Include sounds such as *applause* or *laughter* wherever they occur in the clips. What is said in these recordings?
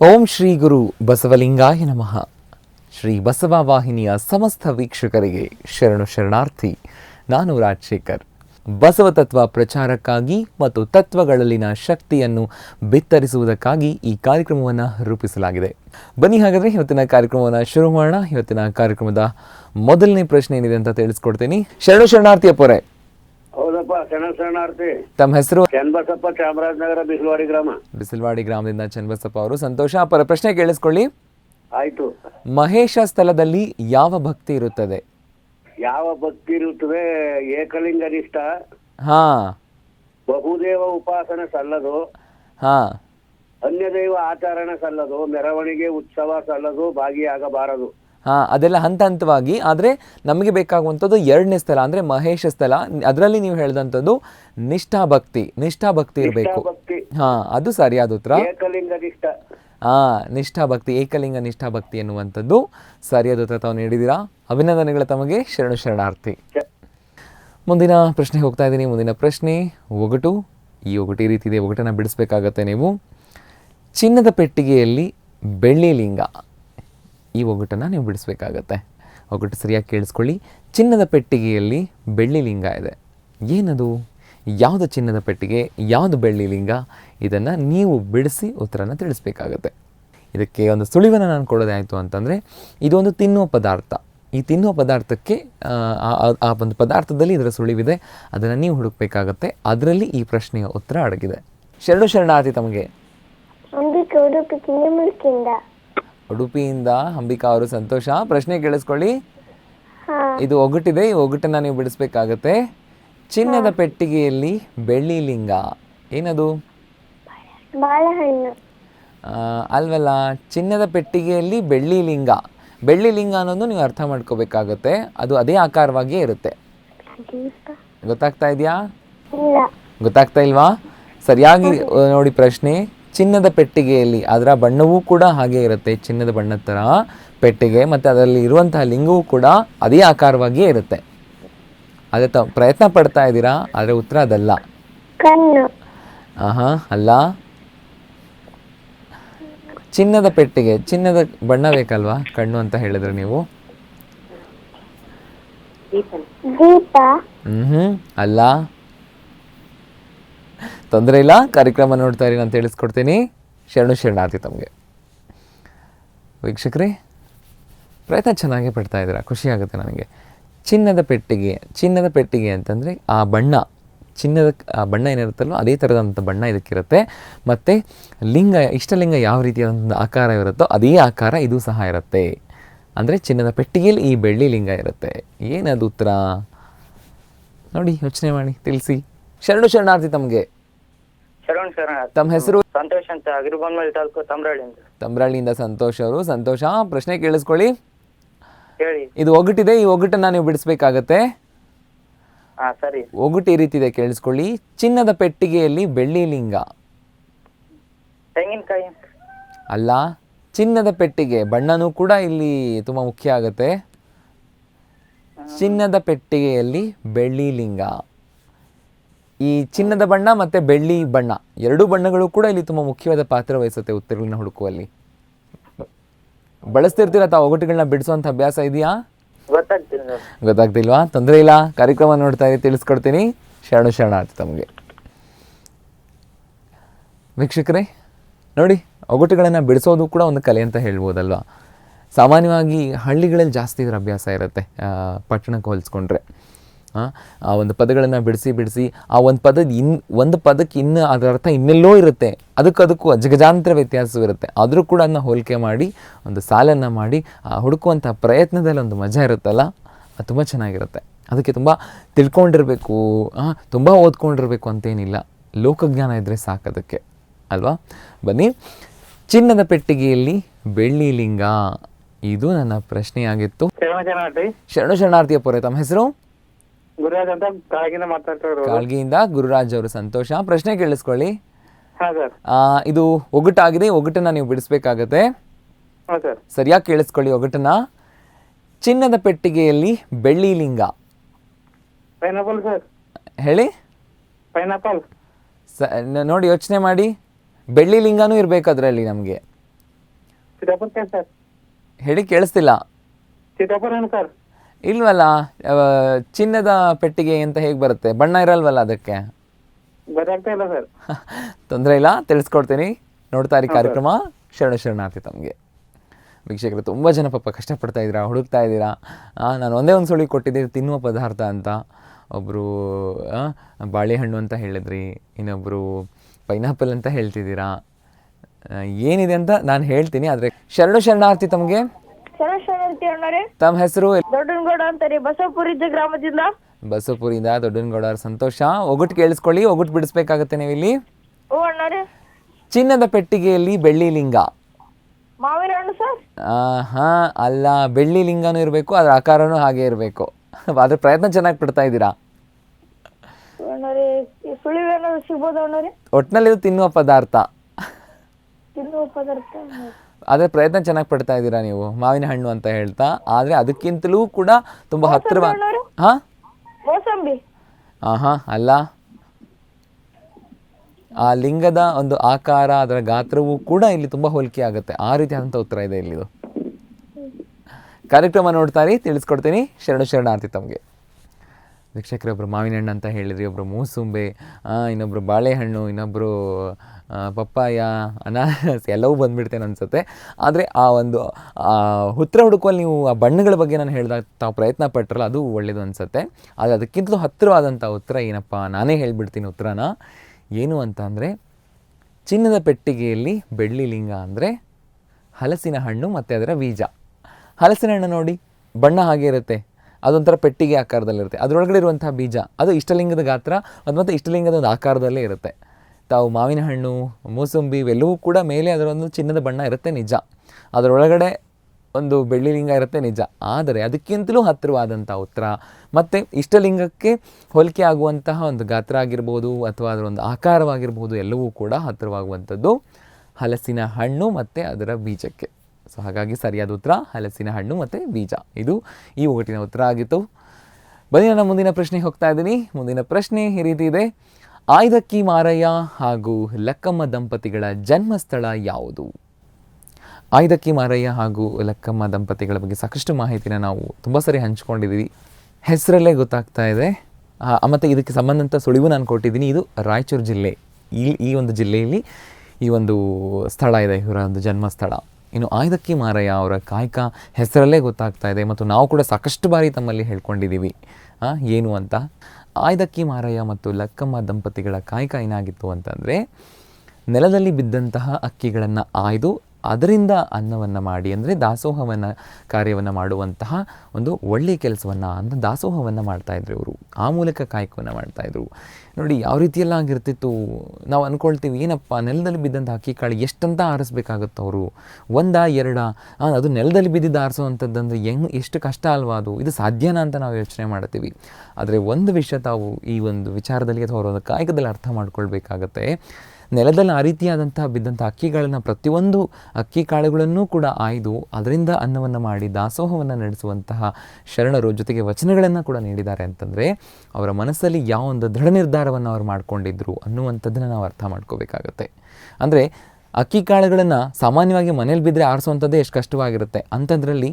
ಓಂ ಶ್ರೀ ಗುರು ಬಸವಲಿಂಗಾಯ ನಮಃ. ಶ್ರೀ ಬಸವ ವಾಹಿನಿಯ ಸಮಸ್ತ ವೀಕ್ಷಕರಿಗೆ ಶರಣು ಶರಣಾರ್ಥಿ ನಾನು ರಾಜಶೇಖರ್. ಬಸವ ತತ್ವ ಪ್ರಚಾರಕ್ಕಾಗಿ ಮತ್ತು ತತ್ವಗಳಲ್ಲಿನ ಶಕ್ತಿಯನ್ನು ಬಿತ್ತರಿಸುವುದಕ್ಕಾಗಿ ಈ ಕಾರ್ಯಕ್ರಮವನ್ನು ರೂಪಿಸಲಾಗಿದೆ. ಬನ್ನಿ ಹಾಗಾದರೆ ಇವತ್ತಿನ ಕಾರ್ಯಕ್ರಮವನ್ನು ಶುರು ಮಾಡೋಣ. ಇವತ್ತಿನ ಕಾರ್ಯಕ್ರಮದ ಮೊದಲನೇ ಪ್ರಶ್ನೆ ಏನಿದೆ ಅಂತ ತಿಳಿಸ್ಕೊಡ್ತೀನಿ. ಶರಣು ಶರಣಾರ್ಥಿಯ ಅಪ್ಪರೆ ಹೌದಪ್ಪ ಶರಣ ಶರಣಾರ್ಥಿ ತಮ್ಮ ಹೆಸರು? ಚನ್ನಬಸಪ್ಪ ಚಾಮರಾಜನಗರ ಬಿಸ್ಲವಾಡಿ ಗ್ರಾಮ. ಬಿಸಿಲ್ವಾಡಿ ಗ್ರಾಮದಿಂದ ಚನ್ನಬಸಪ್ಪ ಅವರು. ಸಂತೋಷ ಅಪ್ಪರ ಪ್ರಶ್ನೆ ಕೇಳಿಸ್ಕೊಳ್ಳಿ. ಆಯ್ತು. ಮಹೇಶ ಸ್ಥಳದಲ್ಲಿ ಯಾವ ಭಕ್ತಿ ಇರುತ್ತದೆ? ಯಾವ ಭಕ್ತಿ ಇರುತ್ತದೆ? ಏಕಲಿಂಗನಿಷ್ಠ ಹಾ. ಬಹುದೇವ ಉಪಾಸನೆ ಸಲ್ಲದು. ಹಾ. ಅನ್ಯದೈವ ಆಚರಣೆ ಸಲ್ಲದು. ಮೆರವಣಿಗೆ ಉತ್ಸವ ಸಲ್ಲದು. ಭಾಗಿಯಾಗಬಾರದು. ಅದೆಲ್ಲ ಹಂತ ಹಂತವಾಗಿ ಆದರೆ ನಮಗೆ ಬೇಕಾಗುವಂಥದ್ದು ಎರಡನೇ ಸ್ಥಳ ಅಂದರೆ ಮಹೇಶ ಸ್ಥಳ. ಅದರಲ್ಲಿ ನೀವು ಹೇಳಿದಂಥದ್ದು ನಿಷ್ಠಾಭಕ್ತಿ ನಿಷ್ಠಾಭಕ್ತಿ ನಿಷ್ಠಾ ಭಕ್ತಿ ಇರಬೇಕು. ಹಾಂ ಅದು ಸರಿಯಾದ ಉತ್ತರ. ಏಕಲಿಂಗನಿಷ್ಠ ಹಾ ನಿಷ್ಠಾ ಭಕ್ತಿ ಏಕಲಿಂಗ ನಿಷ್ಠಾ ಭಕ್ತಿ ಎನ್ನುವಂಥದ್ದು ಸರಿಯಾದ ಉತ್ತರ ತಾವು ನೀಡಿದ್ದೀರಾ. ಅಭಿನಂದನೆಗಳ ತಮಗೆ. ಶರಣು ಶರಣಾರ್ಥಿ. ಮುಂದಿನ ಪ್ರಶ್ನೆ ಹೋಗ್ತಾ ಇದ್ದೀನಿ. ಮುಂದಿನ ಪ್ರಶ್ನೆ ಒಗಟು. ಈ ಒಗಟು ಈ ರೀತಿ ಇದೆ. ಒಗಟನ್ನು ಬಿಡಿಸ್ಬೇಕಾಗತ್ತೆ ನೀವು. ಚಿನ್ನದ ಪೆಟ್ಟಿಗೆಯಲ್ಲಿ ಬೆಳ್ಳಿ ಲಿಂಗ. ಈ ಒಗ್ಗಟ್ಟನ್ನು ನೀವು ಬಿಡಿಸ್ಬೇಕಾಗತ್ತೆ. ಒಗ್ಗಟ್ಟು ಸರಿಯಾಗಿ ಕೇಳಿಸ್ಕೊಳ್ಳಿ. ಚಿನ್ನದ ಪೆಟ್ಟಿಗೆಯಲ್ಲಿ ಬೆಳ್ಳಿ ಲಿಂಗ ಇದೆ. ಏನದು? ಯಾವುದು ಚಿನ್ನದ ಪೆಟ್ಟಿಗೆ? ಯಾವುದು ಬೆಳ್ಳಿ ಲಿಂಗ? ಇದನ್ನು ನೀವು ಬಿಡಿಸಿ ಉತ್ತರನ ತಿಳಿಸ್ಬೇಕಾಗತ್ತೆ. ಇದಕ್ಕೆ ಒಂದು ಸುಳಿವನ್ನು ನಾನು ಕೊಡೋದಾಯಿತು ಅಂತಂದರೆ ಇದೊಂದು ತಿನ್ನುವ ಪದಾರ್ಥ. ಈ ತಿನ್ನುವ ಪದಾರ್ಥಕ್ಕೆ ಆ, ಒಂದು ಪದಾರ್ಥದಲ್ಲಿ ಇದರ ಸುಳಿವಿದೆ. ಅದನ್ನು ನೀವು ಹುಡುಕ್ಬೇಕಾಗತ್ತೆ. ಅದರಲ್ಲಿ ಈ ಪ್ರಶ್ನೆಯ ಉತ್ತರ ಅಡಗಿದೆ. ಶರಣು ಶರಣಾರ್ಥಿ ತಮಗೆ. ಉಡುಪಿಯಿಂದ ಅಂಬಿಕಾ ಅವರು ಸಂತೋಷ. ಪ್ರಶ್ನೆ ಕೇಳಿಸ್ಕೊಳ್ಳಿ. ಇದು ಒಗಟಿದೆ ಈ ಒಗಟನ್ನ ನೀವು ಬಿಡಿಸ್ಬೇಕಾಗತ್ತೆ. ಚಿನ್ನದ ಪೆಟ್ಟಿಗೆಯಲ್ಲಿ ಬೆಳ್ಳಿ ಲಿಂಗ. ಏನದು? ಬಾಳೆಹಣ್ಣು. ಅಲ್ವಲ್ಲ ಚಿನ್ನದ ಪೆಟ್ಟಿಗೆಯಲ್ಲಿ ಬೆಳ್ಳಿ ಲಿಂಗ. ಬೆಳ್ಳಿ ಲಿಂಗ ಅನ್ನೋದು ನೀವು ಅರ್ಥ ಮಾಡ್ಕೋಬೇಕಾಗತ್ತೆ. ಅದು ಅದೇ ಆಕಾರವಾಗಿಯೇ ಇರುತ್ತೆ. ಗೊತ್ತಾಗ್ತಾ ಇದೆಯಾ? ಗೊತ್ತಾಗ್ತಾ ಇಲ್ವಾ? ಸರಿಯಾಗಿ ನೋಡಿ ಪ್ರಶ್ನೆ. ಚಿನ್ನದ ಪೆಟ್ಟಿಗೆಯಲ್ಲಿ ಅದರ ಬಣ್ಣವೂ ಕೂಡ ಹಾಗೆ ಇರುತ್ತೆ ಚಿನ್ನದ ಬಣ್ಣದ ಥರ ಪೆಟ್ಟಿಗೆ ಮತ್ತು ಅದರಲ್ಲಿ ಇರುವಂತಹ ಲಿಂಗವೂ ಕೂಡ ಅದೇ ಆಕಾರವಾಗಿಯೇ ಇರುತ್ತೆ. ಅದೇ ತ ಪ್ರಯತ್ನ ಪಡ್ತಾ ಇದ್ದೀರಾ? ಆದರೆ ಉತ್ತರ ಅದಲ್ಲ. ಹಾಂ ಅಲ್ಲ. ಚಿನ್ನದ ಪೆಟ್ಟಿಗೆ ಚಿನ್ನದ ಬಣ್ಣ ಬೇಕಲ್ವಾ? ಕಣ್ಣು ಅಂತ ಹೇಳಿದ್ರೆ ನೀವು? ಹ್ಮ್ ಅಲ್ಲ. ತೊಂದರೆ ಇಲ್ಲ, ಕಾರ್ಯಕ್ರಮ ನೋಡ್ತಾ ಇರಿ ನಾನು ತಿಳಿಸ್ಕೊಡ್ತೀನಿ ಶರಣು ಶರಣಾರ್ಥಿ ತಮಗೆ. ವೀಕ್ಷಕರೇ, ಪ್ರಯತ್ನ ಚೆನ್ನಾಗೇ ಪಡ್ತಾ ಇದ್ದೀರಾ? ಖುಷಿ ಆಗುತ್ತೆ ನನಗೆ. ಚಿನ್ನದ ಪೆಟ್ಟಿಗೆ ಚಿನ್ನದ ಪೆಟ್ಟಿಗೆ ಅಂತಂದರೆ ಆ ಬಣ್ಣ, ಚಿನ್ನದ ಆ ಬಣ್ಣ ಏನಿರುತ್ತಲ್ಲೋ ಅದೇ ಥರದಂಥ ಬಣ್ಣ ಇದಕ್ಕಿರುತ್ತೆ. ಮತ್ತು ಲಿಂಗ, ಇಷ್ಟಲಿಂಗ ಯಾವ ರೀತಿಯಾದಂಥ ಆಕಾರ ಇರುತ್ತೋ ಅದೇ ಆಕಾರ ಇದು ಸಹ ಇರುತ್ತೆ. ಅಂದರೆ ಚಿನ್ನದ ಪೆಟ್ಟಿಗೆಯಲ್ಲಿ ಈ ಬೆಳ್ಳಿ ಲಿಂಗ ಇರುತ್ತೆ. ಏನದು ಉತ್ತರ? ನೋಡಿ, ಯೋಚನೆ ಮಾಡಿ, ತಿಳಿಸಿ. ಶರಣು ಶರಣಾರ್ಥಿ ತಮಗೆ. ಶರವಣ್ ಶರಣ. ತಮ್ಮ ಹೆಸರು? ಸಂತೋಷ್ ಅಂತ ಅಗಿರುಬೊಮ್ಮಲ್ ತಾಲೂಕು ತಮ್ರಳ್ಳಿಯಿಂದ ತಮ್ರಳ್ಳಿಯಿಂದ ಸಂತೋಷ್ ಅವರು. ಸಂತೋಷ ಪ್ರಶ್ನೆ ಕೇಳಿಸ್ಕೊಳ್ಳಿ. ಹೇಳಿ ಇದು ಒಗಟಿದೆ ಈ ಒಗಟನ್ನ ನೀವು ಬಿಡಿಸ್ಬೇಕಾಗತ್ತೆ. ಹಾ ಸರಿ. ಒಗಟು ಈ ರೀತಿ ಇದೆ ಕೇಳಿಸ್ಕೊಳ್ಳಿ. ಚಿನ್ನದ ಪೆಟ್ಟಿಗೆಯಲ್ಲಿ ಬೆಳ್ಳಿ ಲಿಂಗ ತೆಂಗಿನಕಾಯಿ. ಅಲ್ಲ ಚಿನ್ನದ ಪೆಟ್ಟಿಗೆ ಬಣ್ಣನೂ ಕೂಡ ಇಲ್ಲಿ ತುಂಬಾ ಮುಖ್ಯ ಆಗುತ್ತೆ. ಚಿನ್ನದ ಪೆಟ್ಟಿಗೆಯಲ್ಲಿ ಬೆಳ್ಳಿ ಲಿಂಗ ಈ ಚಿನ್ನದ ಬಣ್ಣ ಮತ್ತೆ ಬೆಳ್ಳಿ ಬಣ್ಣ ಎರಡೂ ಬಣ್ಣಗಳು ಕೂಡ ಇಲ್ಲಿ ತುಂಬಾ ಮುಖ್ಯವಾದ ಪಾತ್ರ ವಹಿಸುತ್ತೆ ಉತ್ತರಗಳನ್ನ ಹುಡುಕುವಲ್ಲಿ. ಬಳಸ್ತಿರ್ತೀರ ತಾವು ಒಗಟುಗಳನ್ನ ಬಿಡಿಸುವಂಥ ಅಭ್ಯಾಸ ಇದೆಯಾ? ಗೊತ್ತಾಗ್ತಿಲ್ವಾ? ತೊಂದರೆ ಇಲ್ಲ ಕಾರ್ಯಕ್ರಮ ನೋಡ್ತಾ ಇರಿ ತಿಳಿಸ್ಕೊಡ್ತೀನಿ. ಶರಣು ಶರಣ ಆಯ್ತು ತಮಗೆ. ವೀಕ್ಷಕರೇ ನೋಡಿ ಒಗಟುಗಳನ್ನ ಬಿಡಿಸೋದು ಕೂಡ ಒಂದು ಕಲೆ ಅಂತ ಹೇಳ್ಬೋದಲ್ವಾ? ಸಾಮಾನ್ಯವಾಗಿ ಹಳ್ಳಿಗಳಲ್ಲಿ ಜಾಸ್ತಿ ಇದರ ಅಭ್ಯಾಸ ಇರುತ್ತೆ ಪಟ್ಟಣಕ್ಕೆ ಹೋಲಿಸ್ಕೊಂಡ್ರೆ. ಆ, ಒಂದು ಪದಗಳನ್ನು ಬಿಡಿಸಿ ಬಿಡಿಸಿ ಆ ಒಂದು ಪದದ ಇನ್ ಒಂದು ಪದಕ್ಕೆ ಇನ್ನು ಅದರ ಅರ್ಥ ಇನ್ನೆಲ್ಲೋ ಇರುತ್ತೆ. ಅದಕ್ಕೂ ಅದಕ್ಕೂ ಅಜಗಜಾಂತರ ವ್ಯತ್ಯಾಸವಿರುತ್ತೆ ಆದರೂ ಕೂಡ ಅದನ್ನ ಹೋಲಿಕೆ ಮಾಡಿ ಒಂದು ಸಾಲನ್ನು ಮಾಡಿ ಆ ಹುಡುಕುವಂಥ ಪ್ರಯತ್ನದಲ್ಲಿ ಒಂದು ಮಜಾ ಇರುತ್ತಲ್ಲ ಅದು ತುಂಬ ಚೆನ್ನಾಗಿರುತ್ತೆ. ಅದಕ್ಕೆ ತುಂಬ ತಿಳ್ಕೊಂಡಿರಬೇಕು ತುಂಬ ಓದ್ಕೊಂಡಿರಬೇಕು ಅಂತೇನಿಲ್ಲ. ಲೋಕಜ್ಞಾನ ಇದ್ದರೆ ಸಾಕು ಅದಕ್ಕೆ. ಅಲ್ವಾ? ಬನ್ನಿ. ಚಿನ್ನದ ಪೆಟ್ಟಿಗೆಯಲ್ಲಿ ಬೆಳ್ಳಿ ಲಿಂಗ. ಇದು ನನ್ನ ಪ್ರಶ್ನೆಯಾಗಿತ್ತು. ಶರಣ ಶರಣಾರ್ಥಿ. ಶರಣು ಶರಣಾರ್ಥಿಯ ಪೊರೆ. ತಮ್ಮ ಹೆಸರು? ಗುರುರಾಜ್ ಅಂತ ಕಾಳ್ಗಿಯಿಂದ ಗುರುರಾಜ್ ಅವರು ಸಂತೋಷ. ಪ್ರಶ್ನೆ ಕೇಳಿಸ್ಕೊಳ್ಳಿ. ಹಾ ಸರ್. ಆ, ಇದು ಒಗಟಾಗಿದೆ ಈ ಒಗಟನ್ನ ನೀವು ಬಿಡಿಸ್ಬೇಕಾಗತ್ತೆ. ಹಾ ಸರ್. ಸರಿಯಾಗಿ ಕೇಳಿಸ್ಕೊಳ್ಳಿ ಒಗಟನ್ನ. ಚಿನ್ನದ ಪೆಟ್ಟಿಗೆಯಲ್ಲಿ ಬೆಳ್ಳಿ ಲಿಂಗ. Pineapple sir. ಹೇಳಿ. ಪೈನಾಪಲ್. ಸ ನ- ನೋಡಿ ಯೋಚನೆ ಮಾಡಿ. ಬೆಳ್ಳಿ ಲಿಂಗನೂ ಇರಬೇಕು ಅದರಲ್ಲಿ ನಮಗೆ. ಸೀತಾಪುರ ಸರ್. ಹೇಳಿ ಕೇಳಿಸ್ತಿಲ್ಲ. ಸೀತಾಪುರ ಏನು ಸರ್. ಇಲ್ವಲ್ಲ ಚಿನ್ನದ ಪೆಟ್ಟಿಗೆ ಅಂತ ಹೇಗೆ ಬರುತ್ತೆ? ಬಣ್ಣ ಇರಲ್ವಲ್ಲ ಅದಕ್ಕೆ? ಗೊತ್ತಾಗ್ತಾ ಇಲ್ಲ ಸರ್. *laughs* ತೊಂದರೆ ಇಲ್ಲ ತಿಳಿಸ್ಕೊಡ್ತೀನಿ. ನೋಡ್ತಾ ಇರಿ ಕಾರ್ಯಕ್ರಮ. ಶರಣ ಶರಣಾರ್ಥಿ ತಮಗೆ. ವೀಕ್ಷಕರು ತುಂಬ ಜನ ಪಾಪ ಕಷ್ಟಪಡ್ತಾ ಇದ್ದೀರಾ ಹುಡುಕ್ತಾ ಇದ್ದೀರಾ. ಆ, ನಾನು ಒಂದೇ ಒಂದು ಸುಳಿ ಕೊಟ್ಟಿದ್ದೀನಿ ತಿನ್ನುವ ಪದಾರ್ಥ ಅಂತ. ಒಬ್ಬರು ಬಾಳೆಹಣ್ಣು ಅಂತ ಹೇಳಿದ್ರಿ ಇನ್ನೊಬ್ಬರು ಪೈನಾಪಲ್ ಅಂತ ಹೇಳ್ತಿದ್ದೀರಾ. ಏನಿದೆ ಅಂತ ನಾನು ಹೇಳ್ತೀನಿ ಆದರೆ ಶರಣು ಶರಣಾರ್ಥಿ ತಮಗೆ. ತಮ್ಮ ಹೆಸರು ದೊಡ್ಡನಗೌಡ ಅಂತಾರೆ ಬಸವಪುರಿದ್ದ ಗ್ರಾಮದಿಂದ. ಬಸವಪುರಿಂದ ದೊಡ್ಡನಗೌಡ ಸಂತೋಷ. ಒಗಟ್ ಕೇಳಿಸ್ಕೊಳ್ಳಿ ಒಗಟ್ ಬಿಡಿಸ್ಬೇಕಾಗತ್ತೆ ನೀವು ಇಲ್ಲಿ ಓ ಅಣ್ಣರೇ ಚಿನ್ನದ ಪೆಟ್ಟಿಗೆಯಲ್ಲಿ ಬೆಳ್ಳಿ ಲಿಂಗ. ಮಾವಿನ ಹಣ್ಣು ಸರ್? ಹಾ ಅಲ್ಲ ಬೆಳ್ಳಿ ಲಿಂಗನೂ ಇರಬೇಕು ಅದರ ಆಕಾರನೂ ಹಾಗೆ ಇರಬೇಕು. ಅದ್ರ *laughs* ಪ್ರಯತ್ನ ಚೆನ್ನಾಗಿ ಪಡ್ತಾ ಇದ್ದೀರಾ? ಅಣ್ಣರೇ ಈ ಸುಳಿವು ಏನಾದ್ರು ಸಿಗ್ಬೋದು ಅಣ್ಣರೇ ಇದು ತಿನ್ನುವ ಪದಾರ್ಥ. ತಿನ್ನುವ ಪದಾರ್ಥ ಆದರೆ ಪ್ರಯತ್ನ ಚೆನ್ನಾಗಿ ಪಡ್ತಾ ಇದ್ದೀರಾ ನೀವು? ಮಾವಿನ ಹಣ್ಣು ಅಂತ ಹೇಳ್ತಾ. ಆದರೆ ಅದಕ್ಕಿಂತಲೂ ಕೂಡ ತುಂಬ ಹತ್ತಿರ ಹಾಂ? ಹಾಂ ಅಲ್ಲ. ಆ ಲಿಂಗದ ಒಂದು ಆಕಾರ ಅದರ ಗಾತ್ರವೂ ಕೂಡ ಇಲ್ಲಿ ತುಂಬ ಹೋಲಿಕೆ ಆಗುತ್ತೆ. ಆ ರೀತಿಯಾದಂಥ ಉತ್ತರ ಇದೆ ಇಲ್ಲಿದು. ಕಾರ್ಯಕ್ರಮ ನೋಡ್ತಾರೆ ತಿಳಿಸ್ಕೊಡ್ತೀನಿ. ಶರಣ ಶರಣಾರ್ಥಿ ತಮಗೆ. ವೀಕ್ಷಕರೊಬ್ಬರು ಮಾವಿನ ಹಣ್ಣು ಅಂತ ಹೇಳಿದ್ರಿ ಒಬ್ಬರು ಮೂಸುಂಬೆ ಇನ್ನೊಬ್ಬರು ಇನ್ನೊಬ್ರು ಬಾಳೆಹಣ್ಣು ಇನ್ನೊಬ್ಬರು ಪಪ್ಪಾಯ, ಅನಾನಸ್ ಎಲ್ಲವೂ ಬಂದ್ಬಿಡ್ತೇನೆ ಅನಿಸುತ್ತೆ. ಆದರೆ ಆ ಒಂದು ಉತ್ತರ ಹುಡುಕುವಲ್ಲಿ ನೀವು ಆ ಬಣ್ಣಗಳ ಬಗ್ಗೆ ನಾನು ಹೇಳಿದಾಗ ತಾವು ಪ್ರಯತ್ನ ಪಟ್ಟರಲ್ಲ ಅದು ಒಳ್ಳೆಯದು ಅನಿಸುತ್ತೆ. ಆದರೆ ಅದಕ್ಕಿಂತಲೂ ಹತ್ತಿರವಾದಂಥ ಉತ್ತರ ಏನಪ್ಪ, ನಾನೇ ಹೇಳಿಬಿಡ್ತೀನಿ ಉತ್ತರನ. ಏನು ಅಂತ ಅಂದರೆ, ಚಿನ್ನದ ಪೆಟ್ಟಿಗೆಯಲ್ಲಿ ಬೆಳ್ಳಿ ಲಿಂಗ ಅಂದರೆ ಹಲಸಿನ ಹಣ್ಣು ಮತ್ತು ಅದರ ಬೀಜ. ಹಲಸಿನ ಹಣ್ಣು ನೋಡಿ, ಬಣ್ಣ ಹಾಗೆ ಇರುತ್ತೆ. ಅದೊಂಥರ ಪೆಟ್ಟಿಗೆ ಆಕಾರದಲ್ಲಿರುತ್ತೆ. ಅದರೊಳಗಡೆ ಇರುವಂಥ ಬೀಜ, ಅದು ಇಷ್ಟಲಿಂಗದ ಗಾತ್ರ, ಅದು ಮತ್ತು ಇಷ್ಟಲಿಂಗದ ಒಂದು ಆಕಾರದಲ್ಲೇ ಇರುತ್ತೆ. ತಾವು ಮಾವಿನ ಹಣ್ಣು, ಮೂಸಂಬಿ ಇವೆಲ್ಲವೂ ಕೂಡ ಮೇಲೆ ಅದರೊಂದು ಚಿನ್ನದ ಬಣ್ಣ ಇರುತ್ತೆ ನಿಜ. ಅದರೊಳಗಡೆ ಒಂದು ಬೆಳ್ಳಿ ಲಿಂಗ ಇರುತ್ತೆ ನಿಜ. ಆದರೆ ಅದಕ್ಕಿಂತಲೂ ಹತ್ತಿರವಾದಂಥ ಉತ್ತರ, ಮತ್ತು ಇಷ್ಟಲಿಂಗಕ್ಕೆ ಹೋಲಿಕೆ ಆಗುವಂತಹ ಒಂದು ಗಾತ್ರ ಆಗಿರ್ಬೋದು ಅಥವಾ ಅದರ ಒಂದು ಆಕಾರವಾಗಿರ್ಬೋದು ಎಲ್ಲವೂ ಕೂಡ ಹತ್ತಿರವಾಗುವಂಥದ್ದು ಹಲಸಿನ ಹಣ್ಣು ಮತ್ತು ಅದರ ಬೀಜಕ್ಕೆ. ಸೊ ಹಾಗಾಗಿ ಸರಿಯಾದ ಉತ್ತರ ಹಲಸಿನ ಹಣ್ಣು ಮತ್ತು ಬೀಜ. ಇದು ಈ ಒಗಟಿನ ಉತ್ತರ ಆಗಿತ್ತು. ಬನ್ನಿ, ನಾನು ಮುಂದಿನ ಪ್ರಶ್ನೆಗೆ ಹೋಗ್ತಾ ಇದ್ದೀನಿ. ಮುಂದಿನ ಪ್ರಶ್ನೆ ಈ ರೀತಿ ಇದೆ. ಆಯ್ದಕ್ಕಿ ಮಾರಯ್ಯ ಹಾಗೂ ಲಕ್ಕಮ್ಮ ದಂಪತಿಗಳ ಜನ್ಮಸ್ಥಳ ಯಾವುದು? ಆಯ್ದಕ್ಕಿ ಮಾರಯ್ಯ ಹಾಗೂ ಲಕ್ಕಮ್ಮ ದಂಪತಿಗಳ ಬಗ್ಗೆ ಸಾಕಷ್ಟು ಮಾಹಿತಿನ ನಾವು ತುಂಬ ಸರಿ ಹಂಚ್ಕೊಂಡಿದ್ದೀವಿ. ಹೆಸರಲ್ಲೇ ಗೊತ್ತಾಗ್ತಾ ಇದೆ. ಮತ್ತು ಇದಕ್ಕೆ ಸಂಬಂಧಂಥ ಸುಳಿವು ನಾನು ಕೊಟ್ಟಿದ್ದೀನಿ. ಇದು ರಾಯಚೂರು ಜಿಲ್ಲೆ. ಈ ಈ ಒಂದು ಜಿಲ್ಲೆಯಲ್ಲಿ ಈ ಒಂದು ಸ್ಥಳ ಇದೆ. ಇವರ ಒಂದು ಜನ್ಮಸ್ಥಳ. ಇನ್ನು ಆಯ್ದಕ್ಕಿ ಮಾರಯ್ಯ ಅವರ ಕಾಯಕ ಹೆಸರಲ್ಲೇ ಗೊತ್ತಾಗ್ತಾ ಇದೆ. ಮತ್ತು ನಾವು ಕೂಡ ಸಾಕಷ್ಟು ಬಾರಿ ತಮ್ಮಲ್ಲಿ ಹೇಳ್ಕೊಂಡಿದ್ದೀವಿ. ಏನು ಅಂತ? ಆಯ್ದಕ್ಕಿ ಮಾರಯ್ಯ ಮತ್ತು ಲಕ್ಕಮ್ಮ ದಂಪತಿಗಳ ಕಾಯಕ ಏನಾಗಿತ್ತು ಅಂತಂದರೆ, ನೆಲದಲ್ಲಿ ಬಿದ್ದಂತಹ ಅಕ್ಕಿಗಳನ್ನು ಆಯ್ದು ಅದರಿಂದ ಅನ್ನವನ್ನು ಮಾಡಿ, ಅಂದರೆ ದಾಸೋಹವನ್ನು ಕಾರ್ಯವನ್ನು ಮಾಡುವಂತಹ ಒಂದು ಒಳ್ಳೆಯ ಕೆಲಸವನ್ನು, ಅಂದರೆ ದಾಸೋಹವನ್ನು ಮಾಡ್ತಾಯಿದ್ರು ಇವರು. ಆ ಮೂಲಕ ಕಾಯಕವನ್ನು ಮಾಡ್ತಾಯಿದ್ರು ನೋಡಿ, ಯಾವ ರೀತಿಯೆಲ್ಲ ಆಗಿರ್ತಿತ್ತು? ನಾವು ಅಂದ್ಕೊಳ್ತೀವಿ ಏನಪ್ಪ, ನೆಲದಲ್ಲಿ ಬಿದ್ದಂಥ ಹಕ್ಕಿ ಕಾಳು ಎಷ್ಟಂತ ಆರಿಸ್ಬೇಕಾಗುತ್ತೆ ಅವರು? ಒಂದಾ, ಎರಡ? ಅದು ನೆಲದಲ್ಲಿ ಬಿದ್ದಿದ್ದು ಅಂದರೆ ಹೆಂಗ್, ಎಷ್ಟು ಕಷ್ಟ ಅಲ್ವಾ ಅದು? ಇದು ಸಾಧ್ಯನಾ ಅಂತ ನಾವು ಯೋಚನೆ ಮಾಡ್ತೀವಿ. ಆದರೆ ಒಂದು ವಿಷಯ ತಾವು ಈ ಒಂದು ವಿಚಾರದಲ್ಲಿ ಅಥವಾ ಅವರ ಒಂದು ಕಾಯಕದಲ್ಲಿ ಅರ್ಥ ಮಾಡ್ಕೊಳ್ಬೇಕಾಗತ್ತೆ. ನೆಲದಲ್ಲಿ ಆ ರೀತಿಯಾದಂತಹ ಬಿದ್ದಂಥ ಅಕ್ಕಿಗಳನ್ನು ಪ್ರತಿಯೊಂದು ಅಕ್ಕಿ ಕಾಳುಗಳನ್ನೂ ಕೂಡ ಆಯ್ದು ಅದರಿಂದ ಅನ್ನವನ್ನು ಮಾಡಿ ದಾಸೋಹವನ್ನು ನಡೆಸುವಂತಹ ಶರಣರು ಜೊತೆಗೆ ವಚನಗಳನ್ನು ಕೂಡ ನೀಡಿದ್ದಾರೆ ಅಂತಂದರೆ ಅವರ ಮನಸ್ಸಲ್ಲಿ ಯಾವ ಒಂದು ದೃಢ ನಿರ್ಧಾರವನ್ನು ಅವರು ಮಾಡಿಕೊಂಡಿದ್ರು ಅನ್ನುವಂಥದ್ದನ್ನು ನಾವು ಅರ್ಥ ಮಾಡ್ಕೋಬೇಕಾಗತ್ತೆ. ಅಂದರೆ ಅಕ್ಕಿ ಕಾಳುಗಳನ್ನು ಸಾಮಾನ್ಯವಾಗಿ ಮನೇಲಿ ಬಿದ್ದರೆ ಆರಿಸುವಂಥದ್ದೇ ಎಷ್ಟು ಕಷ್ಟವಾಗಿರುತ್ತೆ. ಅಂಥದ್ರಲ್ಲಿ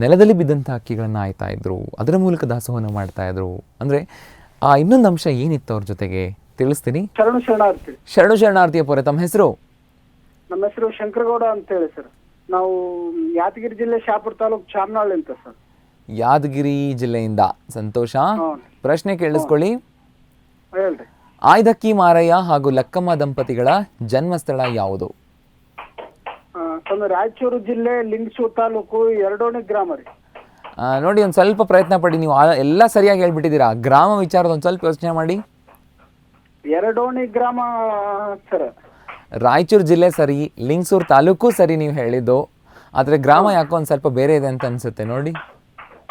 ನೆಲದಲ್ಲಿ ಬಿದ್ದಂಥ ಅಕ್ಕಿಗಳನ್ನು ಆಯ್ತಾ ಇದ್ದರು ಅದರ ಮೂಲಕ ದಾಸೋಹವನ್ನು ಮಾಡ್ತಾಯಿದ್ರು ಅಂದರೆ ಆ ಇನ್ನೊಂದು ಅಂಶ ಏನಿತ್ತು ಅವ್ರ ಜೊತೆಗೆ? ತಿಳಿಸ್ತೀನಿ. ಶರಣು ಶರಣಾರ್ಥಿ. ಶರಣು ಶರಣಾರ್ಥಿಯ ಪೊರೆ ತಮ್ಮ ಹೆಸರು? ನಮ್ಮ ಹೆಸರು ಶಂಕರಗೌಡ ಅಂತ ಹೇಳಿ ಸರ್. ನಾವು ಯಾದಗಿರಿ ಜಿಲ್ಲೆ ಶಾಪುರ ತಾಲೂಕು ಚಾಮನಾಳ್ ಅಂತ ಸರ್. ಯಾದಗಿರಿ ಜಿಲ್ಲೆಯಿಂದ. ಸಂತೋಷ. ಪ್ರಶ್ನೆ ಕೇಳಿಸ್ಕೊಳ್ಳಿ. ಹೇಳ್ರಿ. ಆಯ್ದಕ್ಕಿ ಮಾರಯ್ಯ ಹಾಗೂ ಲಕ್ಕಮ್ಮ ದಂಪತಿಗಳ ಜನ್ಮಸ್ಥಳ ಯಾವುದು? ರಾಯಚೂರು ಜಿಲ್ಲೆ ಲಿಂಗಸೂರು ತಾಲೂಕು ಎರಡೋಣಿ ಗ್ರಾಮ ರೀ. ಆ, ನೋಡಿ ಒಂದು ಸ್ವಲ್ಪ ಪ್ರಯತ್ನ ಪಡಿ. ನೀವು ಆ- ಎಲ್ಲ ಸರಿಯಾಗಿ ಹೇಳ್ಬಿಟ್ಟಿದ್ದೀರಾ? ಗ್ರಾಮ ವಿಚಾರದ ಒಂದು ಸ್ವಲ್ಪ ಯೋಚನೆ ಮಾಡಿ. ಎರಡೋಣಿ ಗ್ರಾಮ ಸರ್. ರಾಯಚೂರು ಜಿಲ್ಲೆ ಸರಿ ಲಿಂಗಸೂರ್ ತಾಲೂಕು ಸರಿ ನೀವು ಹೇಳಿದ್ದು. ಆದರೆ ಗ್ರಾಮ ಯಾಕೋ ಒಂದ್ ಸ್ವಲ್ಪ ಬೇರೆ ಇದೆ ಅಂತ ಅನ್ಸುತ್ತೆ ನೋಡಿ.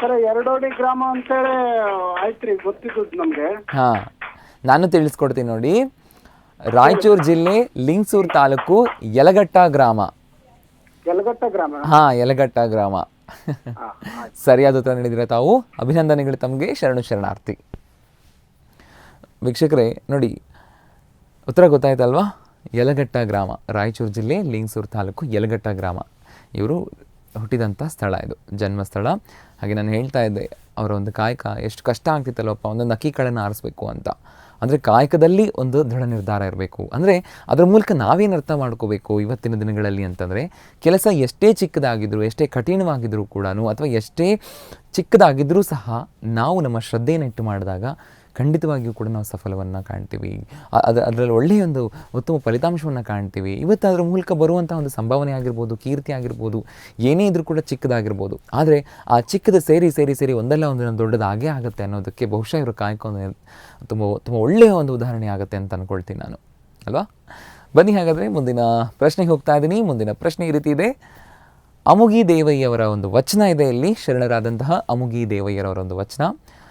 ಸರ್ ಎರಡೋಣಿ ಗ್ರಾಮ ಅಂತೇಳಿ ಆಯ್ತ್ರಿ ಗೊತ್ತಿದ್ದು ನಮ್ಗೆ. ಹಾ ನಾನು ತಿಳಿಸ್ಕೊಡ್ತೀನಿ ನೋಡಿ. ರಾಯಚೂರು ಜಿಲ್ಲೆ ಲಿಂಗಸೂರ್ ತಾಲೂಕು ಯಲಗಟ್ಟ ಗ್ರಾಮ. ಯಲಗಟ್ಟ ಗ್ರಾಮ? ಹಾ ಯಲಗಟ್ಟ ಗ್ರಾಮ. ಸರಿಯಾದ ಉತ್ತರ ನೀಡಿದ್ರೆ ತಾವು ಅಭಿನಂದನೆಗಳು ತಮಗೆ ಶರಣು ಶರಣಾರ್ಥಿ. ವೀಕ್ಷಕರೇ, ನೋಡಿ, ಉತ್ತರ ಗೊತ್ತಾಯ್ತಲ್ವಾ? ಯಲಗಟ್ಟ ಗ್ರಾಮ, ರಾಯಚೂರು ಜಿಲ್ಲೆ ಲಿಂಗಸೂರು ತಾಲೂಕು ಯಲಗಟ್ಟ ಗ್ರಾಮ. ಇವರು ಹುಟ್ಟಿದಂಥ ಸ್ಥಳ ಇದು, ಜನ್ಮಸ್ಥಳ. ಹಾಗೆ ನಾನು ಹೇಳ್ತಾ ಇದ್ದೆ, ಅವರ ಒಂದು ಕಾಯಕ ಎಷ್ಟು ಕಷ್ಟ ಆಗ್ತಿತ್ತಲ್ಲಪ್ಪ ಒಂದೊಂದು ಅಕ್ಕಿ ಕಳೆನ ಆರಿಸ್ಬೇಕು ಅಂತ. ಅಂದರೆ ಕಾಯಕದಲ್ಲಿ ಒಂದು ದೃಢ ನಿರ್ಧಾರ ಇರಬೇಕು. ಅಂದರೆ ಅದರ ಮೂಲಕ ನಾವೇನು ಅರ್ಥ ಮಾಡ್ಕೋಬೇಕು ಇವತ್ತಿನ ದಿನಗಳಲ್ಲಿ ಅಂತಂದರೆ, ಕೆಲಸ ಎಷ್ಟೇ ಚಿಕ್ಕದಾಗಿದ್ದರೂ ಎಷ್ಟೇ ಕಠಿಣವಾಗಿದ್ದರೂ ಕೂಡ ಅಥವಾ ಎಷ್ಟೇ ಚಿಕ್ಕದಾಗಿದ್ದರೂ ಸಹ ನಾವು ನಮ್ಮ ಶ್ರದ್ಧೆಯನ್ನು ಇಟ್ಟು ಮಾಡಿದಾಗ ಖಂಡಿತವಾಗಿಯೂ ಕೂಡ ನಾವು ಸಫಲವನ್ನು ಕಾಣ್ತೀವಿ. ಅದು, ಅದರಲ್ಲಿ ಒಳ್ಳೆಯ ಒಂದು ಉತ್ತಮ ಫಲಿತಾಂಶವನ್ನು ಕಾಣ್ತೀವಿ. ಇವತ್ತು ಅದರ ಮೂಲಕ ಬರುವಂಥ ಒಂದು ಸಂಭಾವನೆ ಆಗಿರ್ಬೋದು, ಕೀರ್ತಿ ಆಗಿರ್ಬೋದು, ಏನೇ ಇದ್ರೂ ಕೂಡ ಚಿಕ್ಕದಾಗಿರ್ಬೋದು. ಆದರೆ ಆ ಚಿಕ್ಕದ ಸೇರಿ ಸೇರಿ ಸೇರಿ ಒಂದಲ್ಲ ಒಂದು ದೊಡ್ಡದು ದೊಡ್ಡದಾಗೇ ಆಗುತ್ತೆ ಅನ್ನೋದಕ್ಕೆ ಬಹುಶಃ ಇವರು ಕಾಯ್ಕೊಂಡು ತುಂಬ ತುಂಬ ಒಳ್ಳೆಯ ಒಂದು ಉದಾಹರಣೆ ಆಗುತ್ತೆ ಅಂತ ಅಂದ್ಕೊಳ್ತೀನಿ ನಾನು. ಅಲ್ವಾ? ಬನ್ನಿ ಹಾಗಾದರೆ ಮುಂದಿನ ಪ್ರಶ್ನೆಗೆ ಹೋಗ್ತಾ ಇದ್ದೀನಿ ಮುಂದಿನ ಪ್ರಶ್ನೆ ಈ ರೀತಿ ಇದೆ. ಅಮುಗಿ ದೇವಯ್ಯವರ ಒಂದು ವಚನ ಇದೆ ಇಲ್ಲಿ. ಶರಣರಾದಂತಹ ಅಮುಗಿ ದೇವಯ್ಯರವರ ಒಂದು ವಚನ.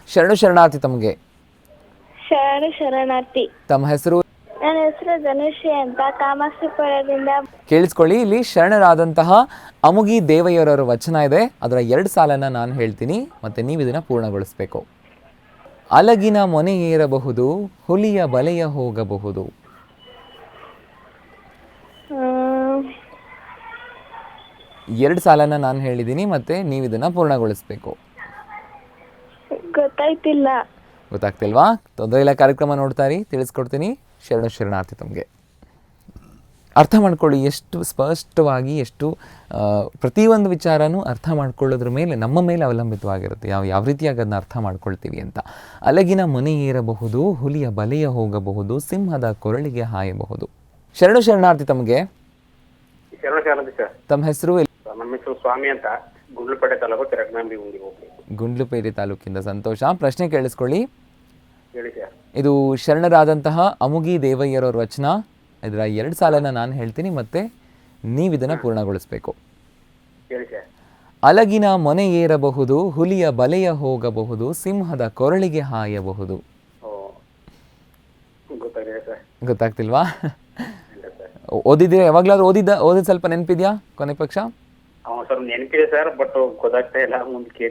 ಶರಣು ಶರಣಾರ್ಥಿ ತಮಗೆ ಶರಣ ಶರಣಾರ್ಥಿ. ತಮ್ಮ ಹೆಸರು? ನನ್ನ ಹೆಸರು ಧನುಷಿ ಅಂತ. ಕಾಮಾಕ್ಷಿಪುರದಿಂದ. ಕೇಳಿಸ್ಕೊಳ್ಳಿ ಇಲ್ಲಿ ಶರಣರಾದಂತಹ ಅಮುಗಿ ದೇವಯ್ಯರವರ ವಚನ ಇದೆ. ಅದರ ಎರಡು ಸಾಲನ್ನ ನಾನು ಹೇಳ್ತೀನಿ ಮತ್ತೆ ನೀವು ಇದನ್ನ ಪೂರ್ಣಗೊಳಿಸಬೇಕು. ಅಲಗಿನ ಮೊನೆ ಏರಬಹುದು ಹುಲಿಯ ಬಲೆಯ ಹೋಗಬಹುದು. ಎರಡು ಸಾಲನ್ನ ನಾನು ಹೇಳಿದ್ದೀನಿ ಮತ್ತೆ ನೀವು ಇದನ್ನ ಪೂರ್ಣಗೊಳಿಸಬೇಕು. ಗೊತ್ತಾಯ್ತಿಲ್ಲ. ಗೊತ್ತಾಗ್ತಿಲ್ವಾ? ತೊಂದರೆ ಇಲ್ಲ ಕಾರ್ಯಕ್ರಮ ನೋಡ್ತಾ ಇರಿ ತಿಳಿಸ್ಕೊಡ್ತೀನಿ. ಶರಣ ಶರಣಾರ್ಥಿ ತಮಗೆ. ಅರ್ಥ ಮಾಡ್ಕೊಳ್ಳಿ ಎಷ್ಟು ಸ್ಪಷ್ಟವಾಗಿ ಎಷ್ಟು ಪ್ರತಿಯೊಂದು ವಿಚಾರನೂ ಅರ್ಥ ಮಾಡ್ಕೊಳ್ಳೋದ್ರ ಮೇಲೆ ನಮ್ಮ ಮೇಲೆ ಅವಲಂಬಿತವಾಗಿರುತ್ತೆ. ಯಾವ ಯಾವ ರೀತಿಯಾಗಿ ಅದನ್ನ ಅರ್ಥ ಮಾಡ್ಕೊಳ್ತೀವಿ ಅಂತ. ಅಲಗಿನ ಮನೆ ಏರಬಹುದು ಹುಲಿಯ ಬಲೆಯ ಹೋಗಬಹುದು ಸಿಂಹದ ಕೊರಳಿಗೆ ಹಾಯಬಹುದು. ಶರಣು ಶರಣಾರ್ಥಿ ತಮಗೆ. ತಮ್ಮ ಹೆಸರು ನಮ್ಮ ಹೆಸರು ಸ್ವಾಮಿ ಅಂತ ಗುಂಡ್ಲುಪೇಟೆ ತಾಲೂಕು ತೆರಕನಂಬಿ ಹೋಗ್ಲಿ. ಗುಂಡ್ಲುಪೇರಿ ತಾಲೂಕಿಂದ ಸಂತೋಷ. ಪ್ರಶ್ನೆ ಕೇಳಿಸ್ಕೊಳ್ಳಿ. ಇದು ಶರಣರಾದಂತಹ ಅಮುಗಿ ದೇವಯ್ಯರವ್ರ ವಚನ. ಇದರ ಎರಡು ಸಾಲನ್ನ ನಾನು ಹೇಳ್ತೀನಿ ಮತ್ತೆ ನೀವು ಇದನ್ನು ಪೂರ್ಣಗೊಳಿಸಬೇಕು. ಅಲಗಿನ ಮೊನೆ ಏರಬಹುದು ಹುಲಿಯ ಬಲೆಯ ಹೋಗಬಹುದು ಸಿಂಹದ ಕೊರಳಿಗೆ ಹಾಯಬಹುದು. ಗೊತ್ತಾಗ್ತಿಲ್ವಾ? ಓದಿದ್ರೆ ಯಾವಾಗಲಾದ್ರೂ ಓದಿದ್ದ ಓದಿದ ಸ್ವಲ್ಪ ನೆನಪಿದ್ಯಾ ಕೊನೆ ಪಕ್ಷ?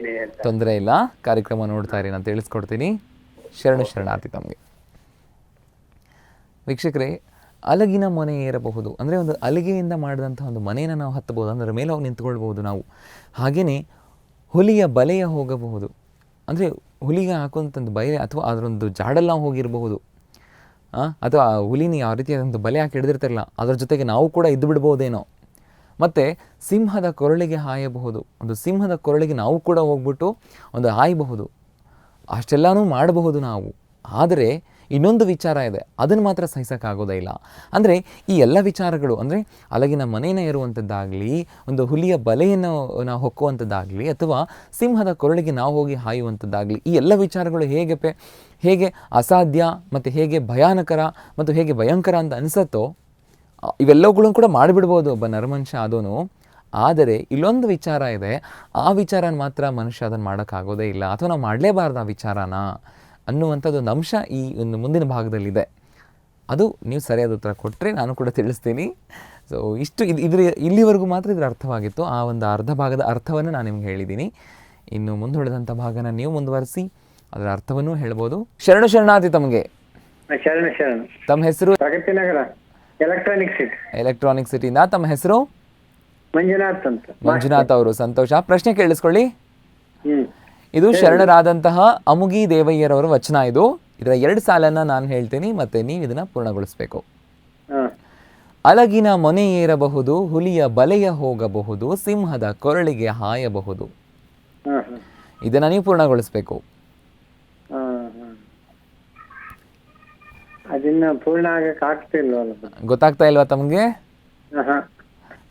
ಇಲ್ಲ ತೊಂದರೆ ಇಲ್ಲ, ಕಾರ್ಯಕ್ರಮ ನೋಡ್ತಾ ಇರಿ, ನಾನು ತಿಳಿಸ್ಕೊಡ್ತೀನಿ. ಶರಣ ಶರಣಾರ್ಥಿ ತಮಗೆ. ವೀಕ್ಷಕರೇ, ಅಲಗಿನ ಮನೆ ಏರಬಹುದು. ಅಂದರೆ ಒಂದು ಅಲಿಗೆಯಿಂದ ಮಾಡಿದಂಥ ಒಂದು ಮನೆಯನ್ನು ನಾವು ಹತ್ತಬಹುದು. ಅದರ ಮೇಲೆ ಹೋಗಿ ನಿಂತ್ಕೊಳ್ಬಹುದು ನಾವು. ಹಾಗೆಯೇ ಹುಲಿಯ ಬಲೆಯ ಹೋಗಬಹುದು. ಅಂದರೆ ಹುಲಿಗೆ ಹಾಕುವಂಥದ್ದು ಬಲೆ ಅಥವಾ ಅದರೊಂದು ಜಾಡಲ್ಲಿ ಹೋಗಿರಬಹುದು. ಅಥವಾ ಹುಲಿನ ಯಾವ ರೀತಿಯಾದಂಥ ಬಲೆ ಹಾಕಿ ಹಿಡಿದಿರ್ತಾರಲ್ಲ, ಅದರ ಜೊತೆಗೆ ನಾವು ಕೂಡ ಇದ್ದು ಬಿಡ್ಬೋದೇನೋ. ಮತ್ತು ಸಿಂಹದ ಕೊರಳಿಗೆ ಹಾಯಬಹುದು. ಒಂದು ಸಿಂಹದ ಕೊರಳಿಗೆ ನಾವು ಕೂಡ ಹೋಗ್ಬಿಟ್ಟು ಒಂದು ಹಾಯಬಹುದು. ಅಷ್ಟೆಲ್ಲನೂ ಮಾಡಬಹುದು ನಾವು. ಆದರೆ ಇನ್ನೊಂದು ವಿಚಾರ ಇದೆ. ಅದನ್ನು ಮಾತ್ರ ಸಹಿಸೋಕ್ಕಾಗೋದೇ ಇಲ್ಲ. ಅಂದರೆ ಈ ಎಲ್ಲ ವಿಚಾರಗಳು, ಅಂದರೆ ಅಲಗಿನ ಮನೇನ ಇರುವಂಥದ್ದಾಗಲಿ ಒಂದು ಹುಲಿಯ ಬಲೆಯನ್ನು ನಾವು ಹೊಕ್ಕುವಂಥದ್ದಾಗಲಿ, ಅಥವಾ ಸಿಂಹದ ಕೊರಳಿಗೆ ನಾವು ಹೋಗಿ ಹಾಯುವಂಥದ್ದಾಗಲಿ, ಈ ಎಲ್ಲ ವಿಚಾರಗಳು ಹೇಗೆ ಪೆ, ಹೇಗೆ ಅಸಾಧ್ಯ, ಮತ್ತು ಹೇಗೆ ಭಯಾನಕರ, ಮತ್ತು ಹೇಗೆ ಭಯಂಕರ ಅಂತ ಅನಿಸತ್ತೋ ಇವೆಲ್ಲವುಗಳನ್ನು ಕೂಡ ಮಾಡಿಬಿಡ್ಬೋದು ಒಬ್ಬ ನರಮನುಷ್ಯ ಆದೋನು ಆದರೆ ಇಲ್ಲೊಂದು ವಿಚಾರ ಇದೆ. ಆ ವಿಚಾರನ ಮಾತ್ರ ಮನುಷ್ಯ ಅದನ್ನು ಮಾಡೋಕ್ಕಾಗೋದೇ ಇಲ್ಲ. ಅಥವಾ ನಾವು ಮಾಡಲೇಬಾರ್ದು ಆ ವಿಚಾರನ ಅನ್ನುವಂಥದ್ದು ಒಂದು ಅಂಶ ಈ ಒಂದು ಮುಂದಿನ ಭಾಗದಲ್ಲಿದೆ. ಅದು ನೀವು ಸರಿಯಾದ ಉತ್ತರ ಕೊಟ್ಟರೆ ನಾನು ಕೂಡ ತಿಳಿಸ್ತೀನಿ. ಸೊ ಇಷ್ಟು ಇದು ಇದ್ರ ಇಲ್ಲಿವರೆಗೂ ಮಾತ್ರ ಇದರ ಅರ್ಥವಾಗಿತ್ತು. ಆ ಒಂದು ಅರ್ಧ ಭಾಗದ ಅರ್ಥವನ್ನು ನಾನು ನಿಮ್ಗೆ ಹೇಳಿದ್ದೀನಿ ಇನ್ನು ಮುಂದುವರೆದಂಥ ಭಾಗನ ನೀವು ಮುಂದುವರಿಸಿ ಅದರ ಅರ್ಥವನ್ನೂ ಹೇಳ್ಬೋದು. ಶರಣು ಶರಣಾರ್ಥಿ ತಮಗೆ. ಶರಣ ಶರಣ. ತಮ್ಮ ಹೆಸರು? Pragati Nagar electronic city electronic ಸಿಟಿಯಿಂದ ತಮ್ಮ ಹೆಸರು? ಮಂಜುನಾಥ್ ಅಂತ. ಮಂಜುನಾಥ್ ಅವರು. ಸಂತೋಷ. ಪ್ರಶ್ನೆ ಕೇಳಿಸ್ಕೊಳ್ಳಿ. ಹ್ಮ್. ಇದು ಶರಣರಾದಂತಹ ಅಮುಗಿ ದೇವಯ್ಯರವರ ವಚನ ಇದು. ಇದರ ಎರಡು ಸಾಲನ್ನ ನಾನು ಹೇಳ್ತೀನಿ ಮತ್ತೆ ನೀವು ಇದನ್ನ ಪೂರ್ಣಗೊಳಿಸಬೇಕು. ಹಾ. ಅಲಗಿನ ಮೊನೆ ಏರಬಹುದು ಹುಲಿಯ ಬಲೆಯ ಹೋಗಬಹುದು ಸಿಂಹದ ಕೊರಳಿಗೆ ಹಾಯಬಹುದು. ಹಾ ಹಾ ಇದನ್ನ ನೀವು ಪೂರ್ಣಗೊಳಿಸಬೇಕು ಹಾ ಹಾ ಅದನ್ನ ಪೂರ್ಣ ಆಗಕ್ಕೆ ಆಗ್ತಿಲ್ವಲ್ಲ ಗೊತ್ತಾಗ್ತಾ ಇಲ್ವಾ ತಮಗೆ?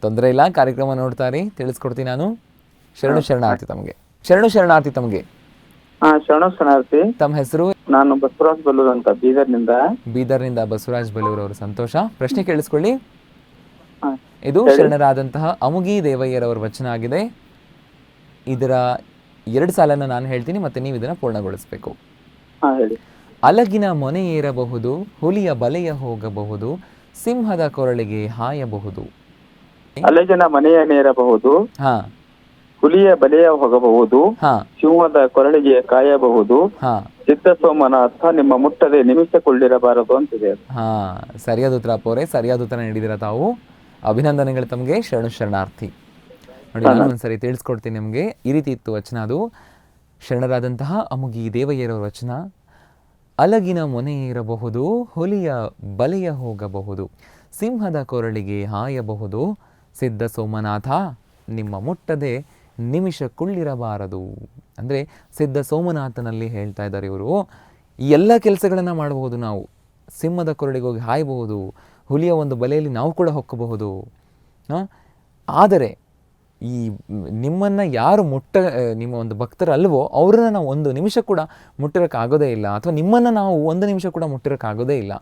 ತೊಂದರೆ ಇಲ್ಲ ಕಾರ್ಯಕ್ರಮ ನೋಡ್ತಾ ರೀ ತಿಳಿಸ್ಕೊಡ್ತೀನಿ ನಾನು. ಶರಣು ಶರಣಾರ್ಥಿ ತಮಗೆ. ಶರಣು ಶರಣಾರ್ಥಿ ತಮಗೆ. ಹಾ ಶರಣ ಶರಣಾರ್ಥಿ. ತಮ್ಮ ಹೆಸರು? ನಾನು ಬಸವರಾಜ್ ಬಲ್ಲೂರ್ ಅಂತ ಬೀದರ್ನಿಂದ. ಬೀದರ್ನಿಂದ ಬಸವರಾಜ್ ಬಲ್ಲೂರ್ ಅವರು ಸಂತೋಷ. ಪ್ರಶ್ನೆ ಕೇಳಿಸ್ಕೊಳ್ಳಿ. ಇದು ಶರಣರಾದಂತಹ ಅಮುಗಿ ದೇವಯ್ಯರವರ ವಚನ ಆಗಿದೆ. ಇದರ ಎರಡು ಸಾಲನ್ನು ನಾನು ಹೇಳ್ತೀನಿ ಮತ್ತೆ ನೀವು ಇದನ್ನು ಪೂರ್ಣಗೊಳಿಸಬೇಕು ಅಲಗಿನ ಮೊನೆ ಏರಬಹುದು ಹುಲಿಯ ಬಲೆಯ ಹೋಗಬಹುದು ಸಿಂಹದ ಕೊರಳಿಗೆ ಹಾಯಬಹುದು. ಅಲಗಿನ ಮನೆಯ ನೇರಬಹುದು ಹಾ. ಹುಲಿಯ ಬಲೆಯ ಹೋಗಬಹುದು ಹಾ. ಸಿಂಹದ ಕೊರಳಿಗೆ ಕಾಯಬಹುದು ಹಾ. ಸಿದ್ಧಸೋಮನ ಅರ್ಥ ನಿಮ್ಮ ಮುಟ್ಟದೆ ನಿಮಿಷಕೊಳ್ಳಿರಬಾರದು ಅಂತಿದೆ. ಹಾ ಸರಿಯಾದ ಉತ್ತರ ಪೋರೆ ಸರಿಯಾದ ಉತ್ತರ ನೀಡಿದಿರ ತಾವು. ಅಭಿನಂದನೆಗಳು ತಮಗೆ ಶರಣು ಶರಣಾರ್ಥಿ. ನೋಡಿ ನಾನು ಒಂದ್ಸರಿ ತಿಳಿಸ್ಕೊಡ್ತೀನಿ ನಿಮಗೆ. ಈ ರೀತಿ ಇತ್ತು ವಚನ ಅದು. ಶರಣರಾದಂತಹ ಅಮುಗಿ ದೇವಯ್ಯರವರ ವಚನ. ಅಲಗಿನ ಮೊನೆ ಇರಬಹುದು, ಹುಲಿಯ ಬಲೆಯ ಹೋಗಬಹುದು, ಸಿಂಹದ ಕೊರಳಿಗೆ ಹಾಯಬಹುದು. ಸಿದ್ಧ ಸೋಮನಾಥ, ನಿಮ್ಮ ಮುಟ್ಟದೆ ನಿಮಿಷ ಕುಳ್ಳಿರಬಾರದು. ಅಂದರೆ ಸಿದ್ಧ ಸೋಮನಾಥನಲ್ಲಿ ಹೇಳ್ತಾ ಇದ್ದಾರೆ ಇವರು ಈ ಎಲ್ಲ ಕೆಲಸಗಳನ್ನು ಮಾಡಬಹುದು ನಾವು. ಸಿಂಹದ ಕೊರಳಿಗೆ ಹೋಗಿ ಹಾಯಬಹುದು, ಹುಲಿಯ ಒಂದು ಬಲೆಯಲ್ಲಿ ನಾವು ಕೂಡ ಹೊಕ್ಕಬಹುದು? ಆದರೆ ಈ ನಿಮ್ಮನ್ನು ಯಾರು ಮುಟ್ಟ ನಿಮ್ಮ ಒಂದು ಭಕ್ತರು ಅಲ್ವೋ ಅವ್ರನ್ನ ನಾವು ಒಂದು ನಿಮಿಷ ಕೂಡ ಮುಟ್ಟಿರೋಕ್ಕಾಗೋದೇ ಇಲ್ಲ ಅಥವಾ ನಿಮ್ಮನ್ನು ನಾವು ಒಂದು ನಿಮಿಷ ಕೂಡ ಮುಟ್ಟಿರೋಕ್ಕಾಗೋದೇ ಇಲ್ಲ.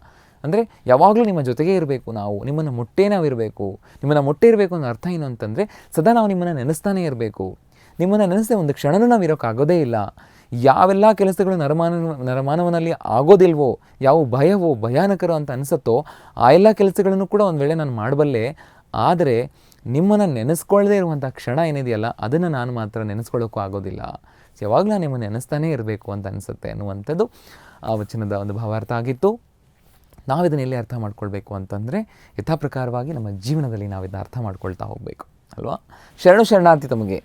ಅಂದರೆ ಯಾವಾಗಲೂ ನಿಮ್ಮ ಜೊತೆಗೇ ಇರಬೇಕು ನಾವು, ನಿಮ್ಮನ್ನು ಮುಟ್ಟೇ ನಾವು ಇರಬೇಕು. ನಿಮ್ಮನ್ನು ಮುಟ್ಟೆ ಇರಬೇಕು ಅನ್ನೋ ಅರ್ಥ ಏನು ಅಂತಂದರೆ ಸದಾ ನಾವು ನಿಮ್ಮನ್ನು ನೆನೆಸ್ತಾನೇ ಇರಬೇಕು. ನಿಮ್ಮನ್ನು ನೆನೆಸದೆ ಒಂದು ಕ್ಷಣನೂ ನಾವು ಇರೋಕ್ಕಾಗೋದೇ ಇಲ್ಲ. ಯಾವೆಲ್ಲ ಕೆಲಸಗಳು ನರಮಾನ, ನರಮಾನವನಲ್ಲಿ ಆಗೋದಿಲ್ವೋ, ಯಾವ ಭಯವೋ ಭಯಾನಕರೋ ಅಂತ ಅನಿಸುತ್ತೋ ಆ ಎಲ್ಲ ಕೆಲಸಗಳನ್ನು ಕೂಡ ಒಂದು ವೇಳೆ ನಾನು ಮಾಡಬಲ್ಲೆ, ಆದರೆ ನಿಮ್ಮನ್ನು ನೆನೆಸ್ಕೊಳ್ಳದೇ ಇರುವಂಥ ಕ್ಷಣ ಏನಿದೆಯಲ್ಲ ಅದನ್ನು ನಾನು ಮಾತ್ರ ನೆನೆಸ್ಕೊಳ್ಳೋಕ್ಕೂ ಆಗೋದಿಲ್ಲ. ಯಾವಾಗಲೂ ನಾನು ನಿಮ್ಮನ್ನು ನೆನೆಸ್ತಾನೇ ಇರಬೇಕು ಅಂತ ಅನಿಸುತ್ತೆ ಅನ್ನುವಂಥದ್ದು ಆ ವಚನದ ಒಂದು ಭಾವಾರ್ಥ ಆಗಿತ್ತು. ನಾವು ಇದನ್ನ ಎಲ್ಲಿ ಅರ್ಥ ಮಾಡ್ಕೊಳ್ಬೇಕು ಅಂತಂದರೆ ಯಥಾಪ್ರಕಾರವಾಗಿ ನಮ್ಮ ಜೀವನದಲ್ಲಿ ನಾವು ಇದನ್ನ ಅರ್ಥ ಮಾಡ್ಕೊಳ್ತಾ ಹೋಗಬೇಕು ಅಲ್ವಾ? ಶರಣು ಶರಣಾರ್ಥಿ ತಮಗೆ.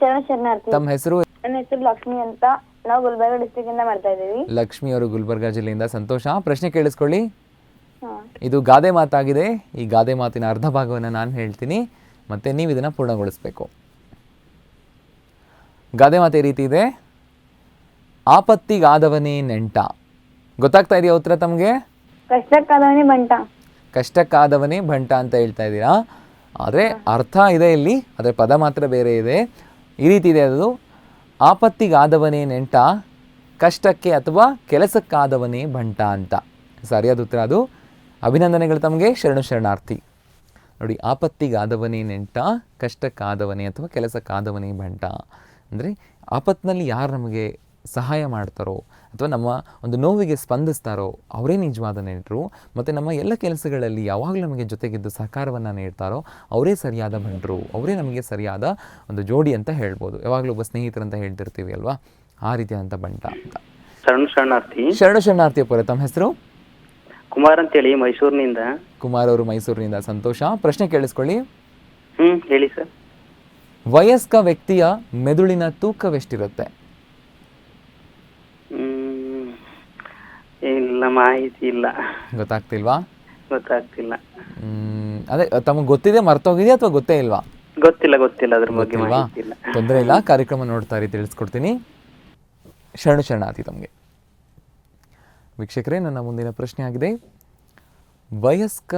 ಶರಣ ಶರಣಾರ್ಥಿ. ತಮ್ಮ ಹೆಸರು? ನನ್ನ ಹೆಸರು ಲಕ್ಷ್ಮಿ ಅಂತ. ನಾವು ಗುಲ್ಬರ್ಗ ಡಿಸ್ಟ್ರಿಕ್ಟ್ ಇಂದ ಮಾಡ್ತಾ ಲಕ್ಷ್ಮಿ ಅವರು ಗುಲ್ಬರ್ಗಾ ಜಿಲ್ಲೆಯಿಂದ. ಸಂತೋಷ ಪ್ರಶ್ನೆ ಕೇಳಿಸ್ಕೊಳ್ಳಿ. ಇದು ಗಾದೆ ಮಾತಾಗಿದೆ. ಈ ಗಾದೆ ಮಾತಿನ ಅರ್ಧ ಭಾಗವನ್ನು ನಾನು ಹೇಳ್ತೀನಿ. ಮತ್ತೆ ನೀವು ಇದನ್ನು ಪೂರ್ಣಗೊಳಿಸಬೇಕು. ಗಾದೆ ಮಾತೆ ಈ ರೀತಿ ಇದೆ? ಆಪತ್ತಿಗಾದವನೇ ನೆಂಟ. ಗೊತ್ತಾಗ್ತಾ ಇದೆಯಾ ಉತ್ತರ ತಮಗೆ? ಕಷ್ಟಕ್ಕಾದವನೇ ಬಂಟ. ಕಷ್ಟಕ್ಕಾದವನೇ ಬಂಟ ಅಂತ ಹೇಳ್ತಾ ಇದ್ದೀರಾ ಆದರೆ ಅರ್ಥ ಇದೆ ಇಲ್ಲಿ. ಆದರೆ ಪದ ಮಾತ್ರ ಬೇರೆ ಇದೆ. ಈ ರೀತಿ ಇದೆ ಅದು. ಆಪತ್ತಿಗಾದವನೇ ನೆಂಟ ಕಷ್ಟಕ್ಕೆ ಅಥವಾ ಕೆಲಸಕ್ಕಾದವನೇ ಬಂಟ ಅಂತ. ಸರಿಯಾದ ಉತ್ತರ ಅದು. ಅಭಿನಂದನೆಗಳು ತಮಗೆ. ಶರಣು ಶರಣಾರ್ಥಿ. ನೋಡಿ ಆಪತ್ತಿಗಾದವನೇ ನೆಂಟ ಕಷ್ಟಕ್ಕಾದವನೇ ಅಥವಾ ಕೆಲಸಕ್ಕಾದವನೇ ಬಂಟ. ಅಂದರೆ ಆಪತ್ನಲ್ಲಿ ಯಾರು ನಮಗೆ ಸಹಾಯ ಮಾಡ್ತಾರೋ ಅಥವಾ ನಮ್ಮ ಒಂದು ನೋವಿಗೆ ಸ್ಪಂದಿಸ್ತಾರೋ ಅವರೇ ನಿಜವಾದ ನೆಂಟರು. ಮತ್ತು ನಮ್ಮ ಎಲ್ಲ ಕೆಲಸಗಳಲ್ಲಿ ಯಾವಾಗಲೂ ನಮಗೆ ಜೊತೆಗಿದ್ದು ಸಹಕಾರವನ್ನು ನೀಡ್ತಾರೋ ಅವರೇ ಸರಿಯಾದ ಬಂಟರು. ಅವರೇ ನಮಗೆ ಸರಿಯಾದ ಒಂದು ಜೋಡಿ ಅಂತ ಹೇಳ್ಬೋದು. ಯಾವಾಗಲೂ ಒಬ್ಬ ಸ್ನೇಹಿತರಂತ ಹೇಳ್ತಿರ್ತೀವಿ ಅಲ್ವಾ? ಆ ರೀತಿಯಾದಂಥ ಬಂಟ ಅಂತ. ಶರಣ ಶರಣಾರ್ಥಿ. ಶರಣ ಶರಣಾರ್ಥಿ ಪುರ ತಮ್ಮ ಹೆಸರು? ಕುಮಾರ್ ಅಂತೇಳಿ ಮೈಸೂರಿನಿಂದ. ಕುಮಾರ್ ಅವರು ಮೈಸೂರಿನಿಂದ. ಸಂತೋಷ ಪ್ರಶ್ನೆ ಕೇಳಿಸ್ಕೊಳ್ಳಿ. ಹ್ಮ್ ಹೇಳಿ ಸರ್. ವಯಸ್ಕ ವ್ಯಕ್ತಿಯ ಮೆದುಳಿನ ತೂಕವೆಷ್ಟಿರುತ್ತೆ? ಹ್ಮ್ ಇಲ್ಲ ಮಾಹಿತಿ ಇಲ್ಲ. ಗೊತ್ತಾಗ್ತಿಲ್ವಾ? ಗೊತ್ತಾಗ್ತಿಲ್ಲ. ಮ್, ಅದೇ ತಮಗೆ ಗೊತ್ತಿದೆ ಮರ್ತೋಗಿದೆಯಾ ಅಥವಾ ಗೊತ್ತೇ ಇಲ್ವಾ? ಗೊತ್ತಿಲ್ಲ ಗೊತ್ತಿಲ್ಲ ಅದ್ರ ಬಗ್ಗೆ ಗೊತ್ತಿಲ್ವಾ? ಮಾಹಿತಿ ಇಲ್ಲ. ತೊಂದರೆ ಇಲ್ಲ ಕಾರ್ಯಕ್ರಮ ನೋಡ್ತಾ ಇರಿ ತಿಳಿಸ್ಕೊಡ್ತೀನಿ. ಶರಣು ಶರಣಾತಿ ತಮಗೆ. ವೀಕ್ಷಕರೇ ನನ್ನ ಮುಂದಿನ ಪ್ರಶ್ನೆ ಆಗಿದೆ. ವಯಸ್ಕ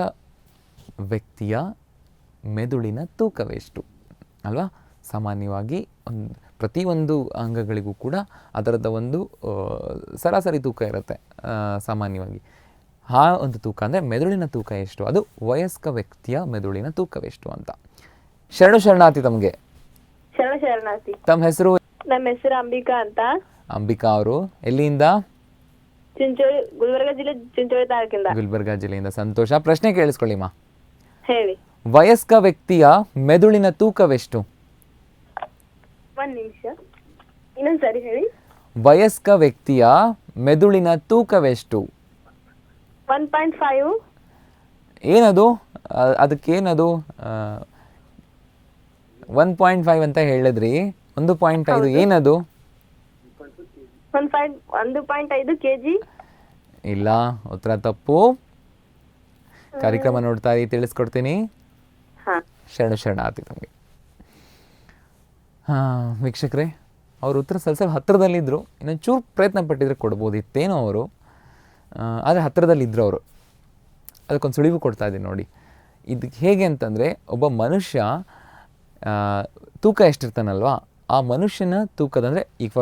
ವ್ಯಕ್ತಿಯ ಮೆದುಳಿನ ತೂಕವೆಷ್ಟು? ಅಲ್ವಾ? ಸಾಮಾನ್ಯವಾಗಿ ಒಂದು ಪ್ರತಿಯೊಂದು ಅಂಗಗಳಿಗೂ ಕೂಡ ಅದರದ ಒಂದು ಸರಾಸರಿ ತೂಕ ಇರುತ್ತೆ ಸಾಮಾನ್ಯವಾಗಿ. ಆ ಒಂದು ತೂಕ ಅಂದರೆ ಮೆದುಳಿನ ತೂಕ ಎಷ್ಟು? ಅದು ವಯಸ್ಕ ವ್ಯಕ್ತಿಯ ಮೆದುಳಿನ ತೂಕವೆಷ್ಟು ಅಂತ. ಶರಣು ಶರಣಾರ್ಥಿ ತಮಗೆ. ಶರಣ ಶರಣಾರ್ಥಿ. ತಮ್ಮ ಹೆಸರು? ನಮ್ಮ ಹೆಸರು ಅಂಬಿಕಾ ಅಂತ. ಅಂಬಿಕಾ ಅವರು. ಎಲ್ಲಿಂದ? ಚಿಂಚೋಳಿ ಗುಲ್ಬರ್ಗ ಜಿಲ್ಲೆ ಚಿಂಚೋಳಿ ತಾಲೂಕಿಂದ. ಗುಲ್ಬರ್ಗಾ ಜಿಲ್ಲೆಯಿಂದ ಸಂತೋಷ. ಪ್ರಶ್ನೆ ಕೇಳಿಸ್ಕೊಳ್ಳಿಮ್ಮ ಹೇಳಿ. ವಯಸ್ಕ ವ್ಯಕ್ತಿಯ ಮೆದುಳಿನ ತೂಕವೆಷ್ಟು? ಒಂದ್ ನಿಮಿಷ. ಇನ್ನೊಂದ್ ಸರಿ ಹೇಳಿ. ವಯಸ್ಕ ವ್ಯಕ್ತಿಯ ಮೆದುಳಿನ ತೂಕವೆಷ್ಟು? One point five. ಏನದು? ಅ- ಅದಕ್ಕೇನದು? ಒನ್ ಪಾಯಿಂಟ್ ಫೈವ್ ಅಂತ ಹೇಳಿದ್ರಿ. ಒಂದು ಪಾಯಿಂಟ್ ಐದು ಏನದು? ಒಂದ್ ಪಾಯಿಂಟ್ ಒಂದು ಪಾಯಿಂಟ್ ಐದು ಕೆಜಿ ಇಲ್ಲ ಉತ್ತರ ತಪ್ಪು. ಕಾರ್ಯಕ್ರಮ ನೋಡ್ತಾ ಇದ್ದೀವಿ ತಿಳಿಸ್ಕೊಡ್ತೀನಿ. ಹಾ. ಶರಣ ಶರಣ ತಮಗೆ. ಹಾಂ ವೀಕ್ಷಕರೇ ಅವ್ರ ಉತ್ತರ ಸ್ವಲ್ಪ ಸ್ವಲ್ಪ ಹತ್ತಿರದಲ್ಲಿದ್ದರು ಇನ್ನೊಂದು ಚೂರು ಪ್ರಯತ್ನ ಪಟ್ಟಿದ್ರೆ ಕೊಡ್ಬೋದಿತ್ತೇನೋ ಅವರು. ಆದರೆ ಹತ್ತಿರದಲ್ಲಿದ್ದರು ಅವರು. ಅದಕ್ಕೊಂದು ಸುಳಿವು ಕೊಡ್ತಾ ಇದ್ದೀನಿ ನೋಡಿ. ಇದಕ್ಕೆ ಹೇಗೆ ಅಂತಂದರೆ ಒಬ್ಬ ಮನುಷ್ಯ ಆ, ತೂಕ ಎಷ್ಟಿರ್ತಾನಲ್ವಾ? ಆ ಮನುಷ್ಯನ ತೂಕದ ಅಂದರೆ ಈಗ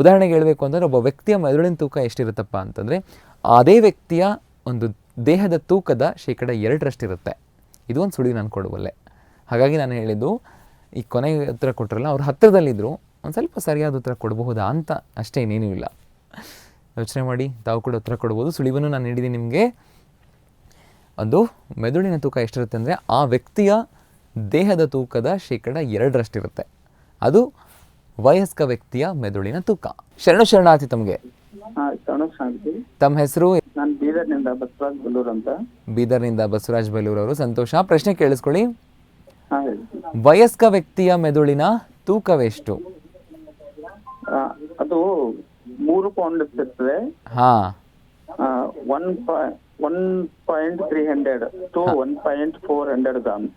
ಉದಾಹರಣೆಗೆ ಹೇಳಬೇಕು ಅಂತಂದರೆ ಒಬ್ಬ ವ್ಯಕ್ತಿಯ ಮೆದುಳಿನ ತೂಕ ಎಷ್ಟಿರುತ್ತಪ್ಪ ಅಂತಂದರೆ ಅದೇ ವ್ಯಕ್ತಿಯ ಒಂದು ದೇಹದ ತೂಕದ ಶೇಕಡ ಎರಡರಷ್ಟಿರುತ್ತೆ. ಇದು ಒಂದು ಸುಳಿ ನಾನು ಕೊಡುವಲ್ಲೆ. ಹಾಗಾಗಿ ನಾನು ಹೇಳಿದ್ದು, ಈ ಕೊನೆಗೆ ಉತ್ತರ ಕೊಟ್ಟರಲ್ಲ ಅವ್ರು ಹತ್ತಿರದಲ್ಲಿದ್ದರು ಒಂದು ಸ್ವಲ್ಪ ಸರಿಯಾದ ಉತ್ತರ ಕೊಡಬಹುದಾ ಅಂತ ಅಷ್ಟೇ ಇನ್ನೇನೂ ಇಲ್ಲ. ಯೋಚನೆ ಮಾಡಿ, ತಾವು ಕೂಡ ಉತ್ತರ ಕೊಡ್ಬೋದು. ಸುಳಿವನ್ನು ನಾನು ನೀಡಿದ್ದೀನಿ ನಿಮಗೆ. ಒಂದು ಮೆದುಳಿನ ತೂಕ ಎಷ್ಟಿರುತ್ತೆ ಅಂದರೆ ಆ ವ್ಯಕ್ತಿಯ ದೇಹದ ತೂಕದ ಶೇಕಡ ಎರಡರಷ್ಟಿರುತ್ತೆ. ಅದು ವಯಸ್ಕ ವ್ಯಕ್ತಿಯ ಮೆದುಳಿನ ತೂಕ. ಶರಣು ಶರಣಾರ್ಥಿ ತಮಗೆ. ತಮ್ಮ ಹೆಸರು? ನಾನು ಬೀದರ್ನಿಂದ ಬಸವರಾಜ್ ಬಲೂರ್ ಅಂತ. ಬೀದರ್ನಿಂದ ಬಸವರಾಜ್ ಅವರು. ಸಂತೋಷ ಪ್ರಶ್ನೆ ಕೇಳಿಸ್ಕೊಳ್ಳಿ. ವಯಸ್ಕ ವ್ಯಕ್ತಿಯ ಮೆದುಳಿನ ತೂಕವೆಷ್ಟು? ಅದು ಮೂರು ಪೌಂಡ್ ಇರ್ತದೆ. ಹಾ. One one point three hundred to one point four hundred gram.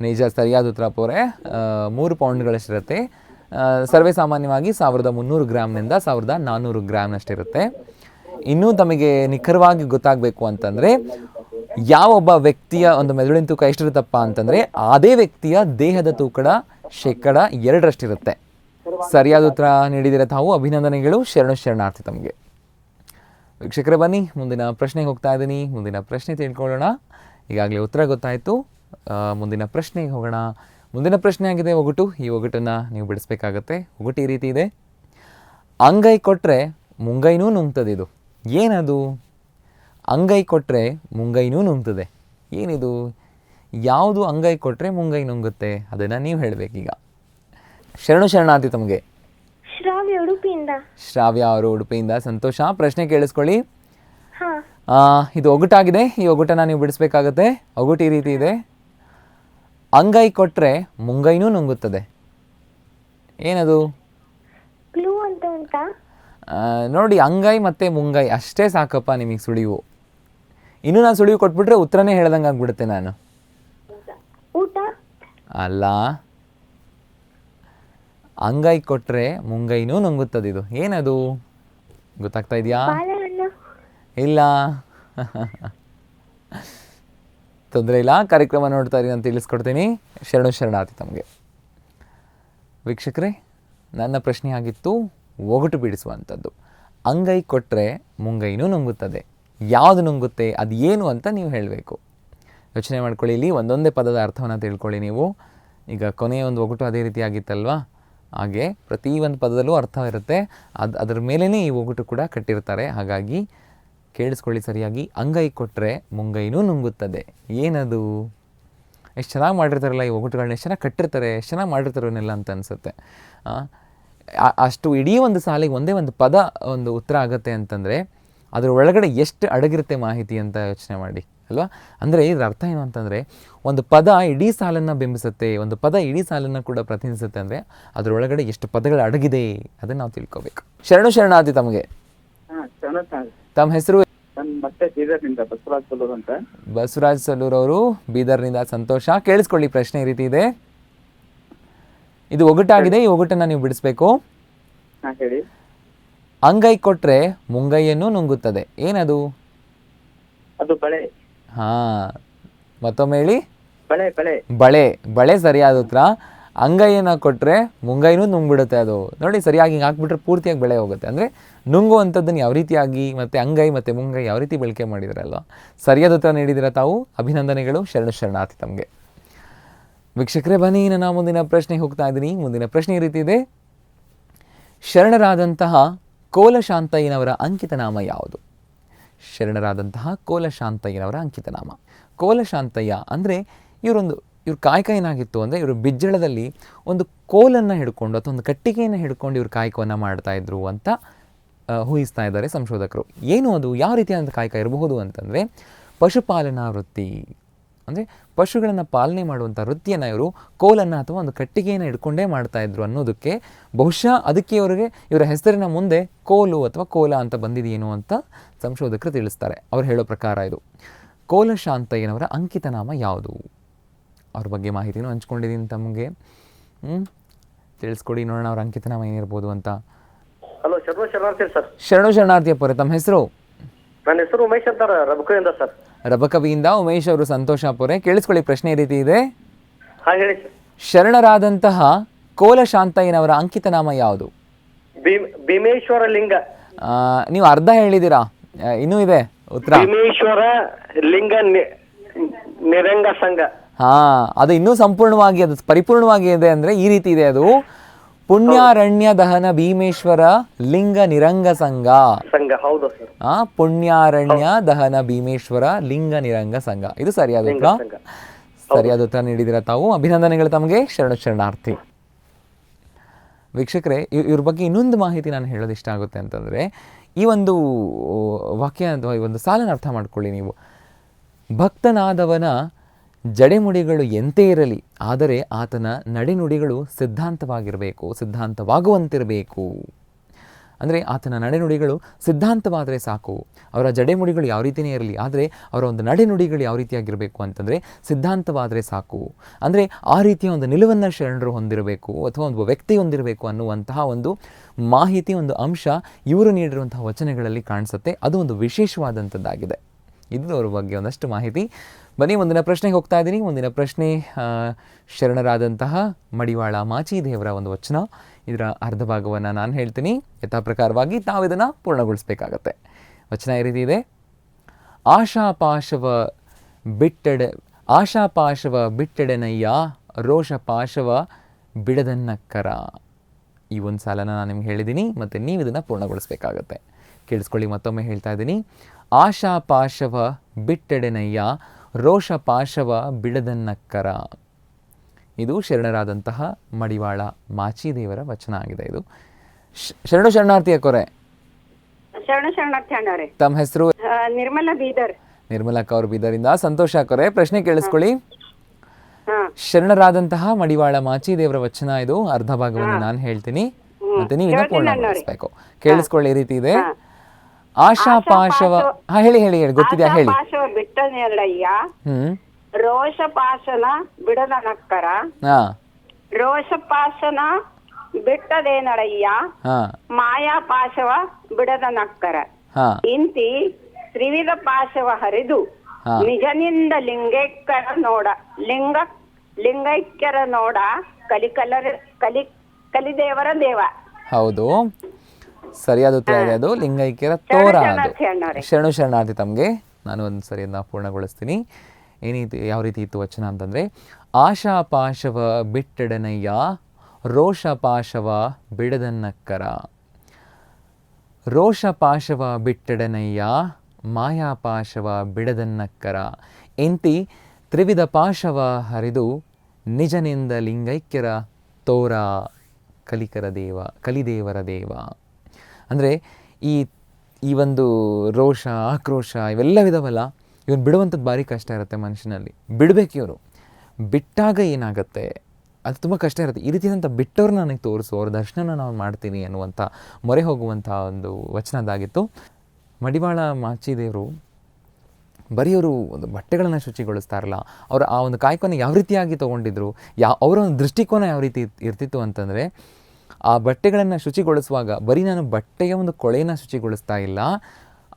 ನಿಜ ಸರಿಯಾದ ಉತ್ತರ ಪೋರೆ ಮೂರು ಪೌಂಡ್ಗಳಷ್ಟಿರುತ್ತೆ. ಸರ್ವೇ ಸಾಮಾನ್ಯವಾಗಿ ಸಾವಿರದ ಮುನ್ನೂರು ಗ್ರಾಮ್ನಿಂದ ಸಾವಿರದ ನಾನ್ನೂರು ಗ್ರಾಮ್ನಷ್ಟಿರುತ್ತೆ. ಇನ್ನೂ ತಮಗೆ ನಿಖರವಾಗಿ ಗೊತ್ತಾಗಬೇಕು ಅಂತಂದರೆ ಯಾವೊಬ್ಬ ವ್ಯಕ್ತಿಯ ಒಂದು ಮೆದುಳಿನ ತೂಕ ಎಷ್ಟಿರುತ್ತಪ್ಪ ಅಂತಂದರೆ, ಅದೇ ವ್ಯಕ್ತಿಯ ದೇಹದ ತೂಕಡ ಶೇಕಡ ಎರಡರಷ್ಟಿರುತ್ತೆ. ಸರಿಯಾದ ಉತ್ತರ ನೀಡಿದರೆ ತಾವು ಅಭಿನಂದನೆಗಳು, ಶರಣು ಶರಣಾರ್ಥಿ ತಮಗೆ. ವೀಕ್ಷಕರೇ, ಬನ್ನಿ, ಮುಂದಿನ ಪ್ರಶ್ನೆಗೆ ಹೋಗ್ತಾ ಇದ್ದೀನಿ. ಮುಂದಿನ ಪ್ರಶ್ನೆ ತಿಳ್ಕೊಳ್ಳೋಣ. ಈಗಾಗಲೇ ಉತ್ತರ ಗೊತ್ತಾಯಿತು. ಮುಂದಿನ ಪ್ರಶ್ನೆಗೆ ಹೋಗೋಣ. ಮುಂದಿನ ಪ್ರಶ್ನೆ ಆಗಿದೆ ಒಗಟು. ಈ ಒಗಟನ್ನು ನೀವು ಬಿಡಿಸ್ಬೇಕಾಗತ್ತೆ. ಒಗಟು ಈ ರೀತಿ ಇದೆ. ಅಂಗೈ ಕೊಟ್ಟರೆ ಮುಂಗೈನೂ ನುಂಗ್ತದೆ ಇದು. ಏನದು? ಅಂಗೈ ಕೊಟ್ಟರೆ ಮುಂಗೈನೂ ನುಂಗ್ತದೆ. ಏನಿದು? ಯಾವುದು ಅಂಗೈ ಕೊಟ್ಟರೆ ಮುಂಗೈ ನುಂಗುತ್ತೆ? ಅದನ್ನು ನೀವು ಹೇಳಬೇಕೀಗ. ಶರಣು ಶರಣಾತಿ ತಮಗೆ. ಶ್ರಾವ್ಯ ಉಡುಪಿಯಿಂದ. ಶ್ರಾವ್ಯ ಅವರು ಉಡುಪಿಯಿಂದ. ಸಂತೋಷ ಪ್ರಶ್ನೆ ಕೇಳಿಸ್ಕೊಳ್ಳಿ. ಇದು ಒಗಟಾಗಿದೆ. ಈ ಒಗಟನ್ನು ನೀವು ಬಿಡಿಸ್ಬೇಕಾಗತ್ತೆ. ಒಗಟು ಈ ರೀತಿ ಇದೆ. ಅಂಗೈ ಕೊಟ್ಟರೆ ಮುಂಗೈನೂ ನುಂಗುತ್ತದೆ. ಏನದು? ಕ್ಲೂ ಅಂತ ಉಂಟಾ? ಆ, ನೋಡಿ ಅಂಗೈ ಮತ್ತು ಮುಂಗೈ ಅಷ್ಟೇ ಸಾಕಪ್ಪ ನಿಮಗೆ ಸುಳಿವು. ಇನ್ನು ನಾನು ಸುಳಿವು ಕೊಟ್ಬಿಟ್ರೆ ಉತ್ತರನೇ ಹೇಳ್ದಂಗೆ ಆಗ್ಬಿಡುತ್ತೆ ನಾನು. ಊಟ? ಅಲ್ಲ. ಅಂಗೈ ಕೊಟ್ಟರೆ ಮುಂಗೈನೂ ನುಂಗುತ್ತದೆ ಇದು ಏನದು? ಗೊತ್ತಾಗ್ತಾ ಇದೆಯಾ? ಬಾಳೆಹಣ್ಣು. ಇಲ್ಲ. *laughs* ತೊಂದರೆ ಇಲ್ಲ. ಕಾರ್ಯಕ್ರಮ ನೋಡ್ತಾ ಇರಿ ನಾನು ತಿಳಿಸ್ಕೊಡ್ತೀನಿ. ಶರಣು ಶರಣಾರ್ಥಿ ತಮಗೆ. ವೀಕ್ಷಕರೇ, ನನ್ನ ಪ್ರಶ್ನೆ ಆಗಿತ್ತು, ಒಗಟು ಬಿಡಿಸುವಂಥದ್ದು. ಅಂಗೈ ಕೊಟ್ಟರೆ ಮುಂಗೈನೂ ನುಂಗುತ್ತದೆ. ಯಾವುದು ನುಂಗುತ್ತೆ, ಅದು ಏನು ಅಂತ ನೀವು ಹೇಳಬೇಕು. ಯೋಚನೆ ಮಾಡ್ಕೊಳ್ಳಿ, ಇಲ್ಲಿ ಒಂದೊಂದೇ ಪದದ ಅರ್ಥವನ್ನು ತಿಳ್ಕೊಳ್ಳಿ ನೀವು. ಈಗ ಕೊನೆಯ ಒಂದು ಒಗಟು ಅದೇ ರೀತಿ ಆಗಿತ್ತಲ್ವಾ? ಹಾಗೆ ಪ್ರತಿ ಒಂದು ಪದದಲ್ಲೂ ಅರ್ಥ ಇರುತ್ತೆ. ಅದು ಅದರ ಮೇಲೇ ಈ ಒಗಟು ಕೂಡ ಕಟ್ಟಿರ್ತಾರೆ. ಹಾಗಾಗಿ ಕೇಳಿಸ್ಕೊಳ್ಳಿ ಸರಿಯಾಗಿ. ಅಂಗೈ ಕೊಟ್ಟರೆ ಮುಂಗೈನೂ ನುಂಗುತ್ತದೆ. ಏನದು? ಎಷ್ಟು ಚೆನ್ನಾಗಿ ಮಾಡಿರ್ತಾರಲ್ಲ ಈ ಒಗಟುಗಳನ್ನ ಎಷ್ಟು ಚೆನ್ನಾಗಿ ಕಟ್ಟಿರ್ತಾರೆ, ಎಷ್ಟು ಚೆನ್ನಾಗಿ ಮಾಡಿರ್ತಾರೋನೆಲ್ಲ ಅಂತ ಅನಿಸುತ್ತೆ. ಅಷ್ಟು ಇಡೀ ಒಂದು ಸಾಲಿಗೆ ಒಂದೇ ಒಂದು ಪದ ಒಂದು ಉತ್ತರ ಆಗುತ್ತೆ ಅಂತಂದರೆ, ಅದರ ಒಳಗಡೆ ಎಷ್ಟು ಅಡಗಿರುತ್ತೆ ಮಾಹಿತಿ ಅಂತ ಯೋಚನೆ ಮಾಡಿ, ಅಲ್ವಾ? ಅಂದರೆ ಇದರ ಅರ್ಥ ಏನು ಅಂತಂದರೆ, ಒಂದು ಪದ ಇಡೀ ಸಾಲನ್ನು ಬಿಂಬಿಸುತ್ತೆ, ಒಂದು ಪದ ಇಡೀ ಸಾಲನ್ನು ಕೂಡ ಪ್ರತಿನಿಧಿಸುತ್ತೆ ಅಂದರೆ ಅದರೊಳಗಡೆ ಎಷ್ಟು ಪದಗಳು ಅಡಗಿದೆ, ಅದನ್ನು ನಾವು ತಿಳ್ಕೋಬೇಕು. ಶರಣು ಶರಣಾದಿ ತಮಗೆ. ತಮ್ಮ ಹೆಸರು? ನಾನು ಮತ್ತೆ ಬೀದರ್ನಿಂದ ಬಸವರಾಜ್ ಸಲೂರ್ ಅಂತ. ಬಸವರಾಜ್ ಸಲ್ಲೂರ್ ಅವರು ಬೀದರ್ನಿಂದ ಸಂತೋಷ. ಕೇಳಿಸ್ಕೊಳ್ಳಿ ಪ್ರಶ್ನೆ ಈ ರೀತಿ ಇದೆ. ಇದು ಒಗಟಾಗಿದೆ ಈ ಒಗಟನ್ನ ನೀವು ಬಿಡಿಸ್ಬೇಕು. ಹಾ ಹೇಳಿ. ಅಂಗೈ ಕೊಟ್ರೆ ಮುಂಗೈಯನ್ನು ನುಂಗುತ್ತದೆ. ಏನದು? ಅದು ಬಳೆ. ಹಾ ಮತ್ತೊಮ್ಮೆ ಹೇಳಿ. ಬಳೆ ಬಳೆ. ಬಳೆ ಬಳೆ ಸರಿಯಾದ ಉತ್ತರ. ಅಂಗೈಯನ್ನು ಕೊಟ್ಟರೆ ಮುಂಗೈನೂ ನುಂಗ್ಬಿಡುತ್ತೆ ಅದು. ನೋಡಿ, ಸರಿಯಾಗಿ ಹಿಂಗೆ ಹಾಕ್ಬಿಟ್ರೆ ಪೂರ್ತಿಯಾಗಿ ಬೆಳೆ ಹೋಗುತ್ತೆ. ಅಂದರೆ ನುಂಗುವಂಥದ್ದನ್ನು ಯಾವ ರೀತಿಯಾಗಿ ಮತ್ತು ಅಂಗೈ ಮತ್ತು ಮುಂಗೈ ಯಾವ ರೀತಿ ಬಳಕೆ ಮಾಡಿದಿರಲ್ವ? ಸರಿಯಾದ ಉತ್ತರ ನೀಡಿದಿರ ತಾವು? ಅಭಿನಂದನೆಗಳು. ಶರಣ ಶರಣಾರ್ಥಿ ತಮಗೆ. ವೀಕ್ಷಕರೇ, ಬನ್ನಿ ನಾನು ಮುಂದಿನ ಪ್ರಶ್ನೆಗೆ ಹೋಗ್ತಾ ಇದ್ದೀನಿ. ಮುಂದಿನ ಪ್ರಶ್ನೆ ಈ ರೀತಿ ಇದೆ. ಶರಣರಾದಂತಹ ಕೋಲಶಾಂತಯ್ಯನವರ ಅಂಕಿತನಾಮ ಯಾವುದು? ಶರಣರಾದಂತಹ ಕೋಲಶಾಂತಯ್ಯನವರ ಅಂಕಿತನಾಮ. ಕೋಲಶಾಂತಯ್ಯ ಅಂದರೆ ಇವರೊಂದು ಇವ್ರ ಕಾಯಕ ಏನಾಗಿತ್ತು ಅಂದರೆ ಇವರು ಬಿಜ್ಜಳದಲ್ಲಿ ಒಂದು ಕೋಲನ್ನು ಹಿಡ್ಕೊಂಡು ಅಥವಾ ಒಂದು ಕಟ್ಟಿಗೆಯನ್ನು ಹಿಡ್ಕೊಂಡು ಇವ್ರು ಕಾಯಕವನ್ನು ಮಾಡ್ತಾ ಇದ್ರು ಅಂತ ಊಹಿಸ್ತಾ ಇದ್ದಾರೆ ಸಂಶೋಧಕರು. ಏನು ಅದು? ಯಾವ ರೀತಿಯಾದಂಥ ಕಾಯಕ ಇರಬಹುದು ಅಂತಂದರೆ, ಪಶುಪಾಲನಾ ವೃತ್ತಿ. ಅಂದರೆ ಪಶುಗಳನ್ನು ಪಾಲನೆ ಮಾಡುವಂಥ ವೃತ್ತಿಯನ್ನು ಇವರು ಕೋಲನ್ನು ಅಥವಾ ಒಂದು ಕಟ್ಟಿಗೆಯನ್ನು ಹಿಡ್ಕೊಂಡೇ ಮಾಡ್ತಾ ಇದ್ರು ಅನ್ನೋದಕ್ಕೆ ಬಹುಶಃ ಅದಕ್ಕೆ ಇವರಿಗೆ, ಇವರ ಹೆಸರಿನ ಮುಂದೆ ಕೋಲು ಅಥವಾ ಕೋಲ ಅಂತ ಬಂದಿದೆಯೇನು ಅಂತ ಸಂಶೋಧಕರು ತಿಳಿಸ್ತಾರೆ. ಅವ್ರು ಹೇಳೋ ಪ್ರಕಾರ ಇದು. ಕೋಲಶಾಂತಯ್ಯನವರ ಅಂಕಿತನಾಮ ಯಾವುದು? ಅವ್ರ ಬಗ್ಗೆ ಮಾಹಿತಿನೂ ಹಂಚ್ಕೊಂಡಿದ್ದೀನಿ ತಮಗೆ. ಹ್ಞೂ ತಿಳಿಸ್ಕೊಡಿ ನೋಡೋಣ ಅವ್ರ ಅಂಕಿತನಾಮ ಏನಿರ್ಬೋದು ಅಂತ. ಹಲೋ ಶರಣು ಶರಣಾರ್ಥಿ ಸರ್. ಶರಣು ಶರಣಾರ್ಥಿಯಪ್ಪರೆ ತಮ್ಮ ಹೆಸರು? ನನ್ನ ಹೆಸರು ಉಮೇಶ್ ಅಂತ ರಬಕವಿಯಿಂದ ಸರ್. ರಬಕವಿಯಿಂದ ಉಮೇಶ್ ಅವರು ಸಂತೋಷಾಪುರೆ ಕೇಳಿಸ್ಕೊಳ್ಳಿ ಪ್ರಶ್ನೆ ಈ ರೀತಿ ಇದೆ. ಹಾ ಹೇಳಿ ಸರ್. ಶರಣರಾದಂತಹ ಕೋಲಶಾಂತಯ್ಯನವರ ಅಂಕಿತನಾಮ ಯಾವುದು? ಭೀಮ್ ಭೀಮೇಶ್ವರ ಲಿಂಗ. ಆ, ನೀವು ಅರ್ಧ ಹೇಳಿದಿರಾ ಆ, ಇನ್ನೂ ಇದೆ ಉತ್ತರ. ಭೀಮೇಶ್ವರ ಲಿಂಗ ನಿ- ನಿರಂಗ ಸಂಘ. ಹಾ ಅದು ಇನ್ನೂ ಸಂಪೂರ್ಣವಾಗಿ ಅದು ಪರಿಪೂರ್ಣವಾಗಿ ಇದೆ ಅಂದ್ರೆ ಈ ರೀತಿ ಇದೆ ಅದು. ಪುಣ್ಯಾರಣ್ಯ ದಹನ ಭೀಮೇಶ್ವರ ಲಿಂಗ ನಿರಂಗ ಸಂಘ. ಸಂಘ ಹೌದು ಸರ್. ಆ ಪುಣ್ಯಾರಣ್ಯ ದಹನ ಭೀಮೇಶ್ವರ ಲಿಂಗ ನಿರಂಗ ಸಂಘ. ಇದು ಸರಿಯಾದ ಉತ್ತರ? ಸರಿಯಾದ ಉತ್ತರ ನೀಡಿದಿರ ತಾವು? ಅಭಿನಂದನೆಗಳು ತಮಗೆ. ಶರಣ ಶರಣಾರ್ಥಿ ವೀಕ್ಷಕರೇ ಇವ್- ಇವ್ರ ಬಗ್ಗೆ ಇನ್ನೊಂದು ಮಾಹಿತಿ ನಾನು ಹೇಳೋದು ಇಷ್ಟ ಆಗುತ್ತೆ ಅಂತಂದ್ರೆ ಈ ಒಂದು ವಾಕ್ಯ ಅಥವಾ ಈ ಒಂದು ಸಾಲನ್ನು ಅರ್ಥ ಮಾಡ್ಕೊಳ್ಳಿ ನೀವು. ಭಕ್ತನಾದವನ ಜಡೆಮುಡಿಗಳು ಎಂತೇ ಇರಲಿ, ಆದರೆ ಆತನ ನಡೆನುಡಿಗಳು ಸಿದ್ಧಾಂತವಾಗಿರಬೇಕು, ಸಿದ್ಧಾಂತವಾಗುವಂತಿರಬೇಕು. ಅಂದರೆ ಆತನ ನಡೆನುಡಿಗಳು ಸಿದ್ಧಾಂತವಾದರೆ ಸಾಕು. ಅವರ ಜಡೆಮುಡಿಗಳು ಯಾವ ರೀತಿಯೇ ಇರಲಿ, ಆದರೆ ಅವರ ಒಂದು ನಡೆನುಡಿಗಳು ಯಾವ ರೀತಿಯಾಗಿರಬೇಕು ಅಂತಂದರೆ ಸಿದ್ಧಾಂತವಾದರೆ ಸಾಕು. ಅಂದರೆ ಆ ರೀತಿಯ ಒಂದು ನಿಲುವನ್ನು ಶರಣರು ಹೊಂದಿರಬೇಕು, ಅಥವಾ ಒಂದು ವ್ಯಕ್ತಿ ಹೊಂದಿರಬೇಕು ಅನ್ನುವಂತಹ ಒಂದು ಮಾಹಿತಿ, ಒಂದು ಅಂಶ ಇವರು ನೀಡಿರುವಂತಹ ವಚನಗಳಲ್ಲಿ ಕಾಣಿಸುತ್ತೆ. ಅದು ಒಂದು ವಿಶೇಷವಾದಂಥದ್ದಾಗಿದೆ. ಇದು ಅವ್ರ ಬಗ್ಗೆ ಒಂದಷ್ಟು ಮಾಹಿತಿ. ಬನ್ನಿ, ಮುಂದಿನ ಪ್ರಶ್ನೆಗೆ ಹೋಗ್ತಾ ಇದ್ದೀನಿ. ಮುಂದಿನ ಪ್ರಶ್ನೆ ಶರಣರಾದಂತಹ ಮಡಿವಾಳ ಮಾಚಿ ದೇವರ ಒಂದು ವಚನ. ಇದರ ಅರ್ಧ ಭಾಗವನ್ನು ನಾನು ಹೇಳ್ತೀನಿ. ಯಥಾಪ್ರಕಾರವಾಗಿ ತಾವು ಇದನ್ನು ಪೂರ್ಣಗೊಳಿಸಬೇಕಾಗತ್ತೆ. ವಚನ ಈ ರೀತಿ ಇದೆ. ಆಶಾಪಾಶವ ಬಿಟ್ಟೆಡೆ, ಆಶಾಪಾಶವ ಬಿಟ್ಟೆಡೆನಯ್ಯ, ರೋಷಪಾಶವ ಬಿಡದನ್ನಕ್ಕರ. ಈ ಒಂದು ಸಾಲನ ನಾನು ನಿಮ್ಗೆ ಹೇಳಿದ್ದೀನಿ. ಮತ್ತು ನೀವು ಇದನ್ನು ಪೂರ್ಣಗೊಳಿಸಬೇಕಾಗತ್ತೆ. ಕೇಳಿಸ್ಕೊಳ್ಳಿ, ಮತ್ತೊಮ್ಮೆ ಹೇಳ್ತಾ ಇದ್ದೀನಿ. ಆಶಾಪಾಶವ ಬಿಟ್ಟೆಡೆನಯ್ಯ ರೋಷಪಾಶವ ಬಿಡದನ್ನಕ್ಕರ. ಇದು ಶರಣರಾದಂತಹ ಮಡಿವಾಳ ಮಾಚಿದೇವರ ವಚನ ಆಗಿದೆ ಇದು. ಶರಣು ಶರಣಾರ್ಥಿಯ ಕೊರೆ. ಶರಣ ಶರಣಾರ್ಥಿ ತಮ್ಮ ಹೆಸರು? ನಿರ್ಮಲ ನಿರ್ಮಲಾ ಬೀದರ್. ನಿರ್ಮಲಕ್ಕ ಅವರು ಬೀದರಿಂದ. ಸಂತೋಷ ಕೊರೆ ಪ್ರಶ್ನೆ ಕೇಳಿಸ್ಕೊಳ್ಳಿ. ಶರಣರಾದಂತಹ ಮಡಿವಾಳ ಮಾಚಿದೇವರ ವಚನ ಇದು. ಅರ್ಧ ಭಾಗವನ್ನು ನಾನು ಹೇಳ್ತೀನಿ. ಮತ್ತೆ ನೀವು ಇದನ್ನ ಪೂರ್ಣಗೊಳಿಸ್ಬೇಕು ಕೇಳಿಸ್ಕೊಳ್ಳಿ ಈ ರೀತಿ ಇದೆ. ಆಶಾಪಾಶವ ಹಾ ಹೇಳಿ ಹೇಳಿ ಹೇಳಿ ಗೊತ್ತಿದ್ಯಾ ಹೇಳಿ. ಪಾಶವ ಬಿಟ್ಟನೆರಡಯ್ಯ ಹ್ಮ್. ರೋಷ ಪಾಶನ ಬಿಡದ ನಕ್ಕರ ಹಾ. ರೋಷ ಪಾಶನ ಬಿಟ್ಟದೇನಡಯ್ಯ? ಹಾ. ಮಾಯಾ ಪಾಶವ ಬಿಡದ ನಕ್ಕರ ಹಾ. ಇಂತಿ ತ್ರಿವಿಧ ಪಾಶವ ಹರಿದು ಹಾ. ನಿಜನಿಂದ ಲಿಂಗೈಕ್ಯರ ನೋಡ ಲಿಂಗ ಲಿಂಗೈಕ್ಯರ ನೋಡ ಕಲಿಕಲರ ಕಲಿ ಕಲಿದೇವರ ದೇವ. ಹೌದು. ಸರಿಯಾದ ಉತ್ತರ ಇದೆ. ಅದು ಲಿಂಗೈಕ್ಯರ ತೋರ ಅದು. ಶರಣು ಶರಣಾರ್ಥಿ ತಮಗೆ. ನಾನು ಒಂದು ಸರಿ ಅದನ್ನ ಪೂರ್ಣಗೊಳಿಸ್ತೀನಿ. ಏನಿತ್ತು ಯಾವ ರೀತಿ ಇತ್ತು ವಚನ ಅಂತಂದರೆ ಆಶಾಪಾಶವ ರೋಷ ಪಾಶವ ಬಿಡದನ್ನಕ್ಕರ. ರೋಷ ಪಾಶವ ರೋಷಪಾಶವ ಮಾಯಾ ಪಾಶವ ಬಿಡದನ್ನಕ್ಕರ. ಎಂತಿ ತ್ರಿವಿಧ ಪಾಶವ ಹರಿದು ನಿಜನಿಂದ ಲಿಂಗೈಕ್ಯರ ತೋರ. ಕಲಿಕರ ದೇವ ಕಲಿದೇವರ ದೇವ. ಅಂದರೆ ಈ ಈ ಒಂದು ರೋಷ, ಆಕ್ರೋಶ ಇವೆಲ್ಲವಿದಾವಲ್ಲ ಇವನು ಬಿಡುವಂಥದ್ದು ಭಾರಿ ಕಷ್ಟ ಇರುತ್ತೆ ಮನುಷ್ಯನಲ್ಲಿ. ಬಿಡಬೇಕು ಇವರು. ಬಿಟ್ಟಾಗ ಏನಾಗುತ್ತೆ? ಅದು ತುಂಬ ಕಷ್ಟ ಇರುತ್ತೆ. ಈ ರೀತಿಯಾದಂಥ ಬಿಟ್ಟವ್ರು ನನಗೆ ತೋರಿಸು. ಅವ್ರ ದರ್ಶನ ನಾನು ಮಾಡ್ತೀನಿ ಅನ್ನುವಂಥ ಮೊರೆ ಹೋಗುವಂಥ ಒಂದು ವಚನದಾಗಿತ್ತು ಮಡಿವಾಳ ಮಾಚಿದೇವರು ಬರೀ ಒಂದು ಬಟ್ಟೆಗಳನ್ನು ಶುಚಿಗೊಳಿಸ್ತಾರಲ್ಲ, ಅವರು ಆ ಒಂದು ಕಾಯ್ಕೊನ ಯಾವ ರೀತಿಯಾಗಿ ತೊಗೊಂಡಿದ್ರು, ಯಾ, ಅವರ ಒಂದು ದೃಷ್ಟಿಕೋನ ಯಾವ ರೀತಿ ಇರ್ತಿತ್ತು ಅಂತಂದರೆ ಆ ಬಟ್ಟೆಗಳನ್ನು ಶುಚಿಗೊಳಿಸುವಾಗ, ಬರೀ ನಾನು ಬಟ್ಟೆಯ ಒಂದು ಕೊಳೆಯನ್ನು ಶುಚಿಗೊಳಿಸ್ತಾ ಇಲ್ಲ,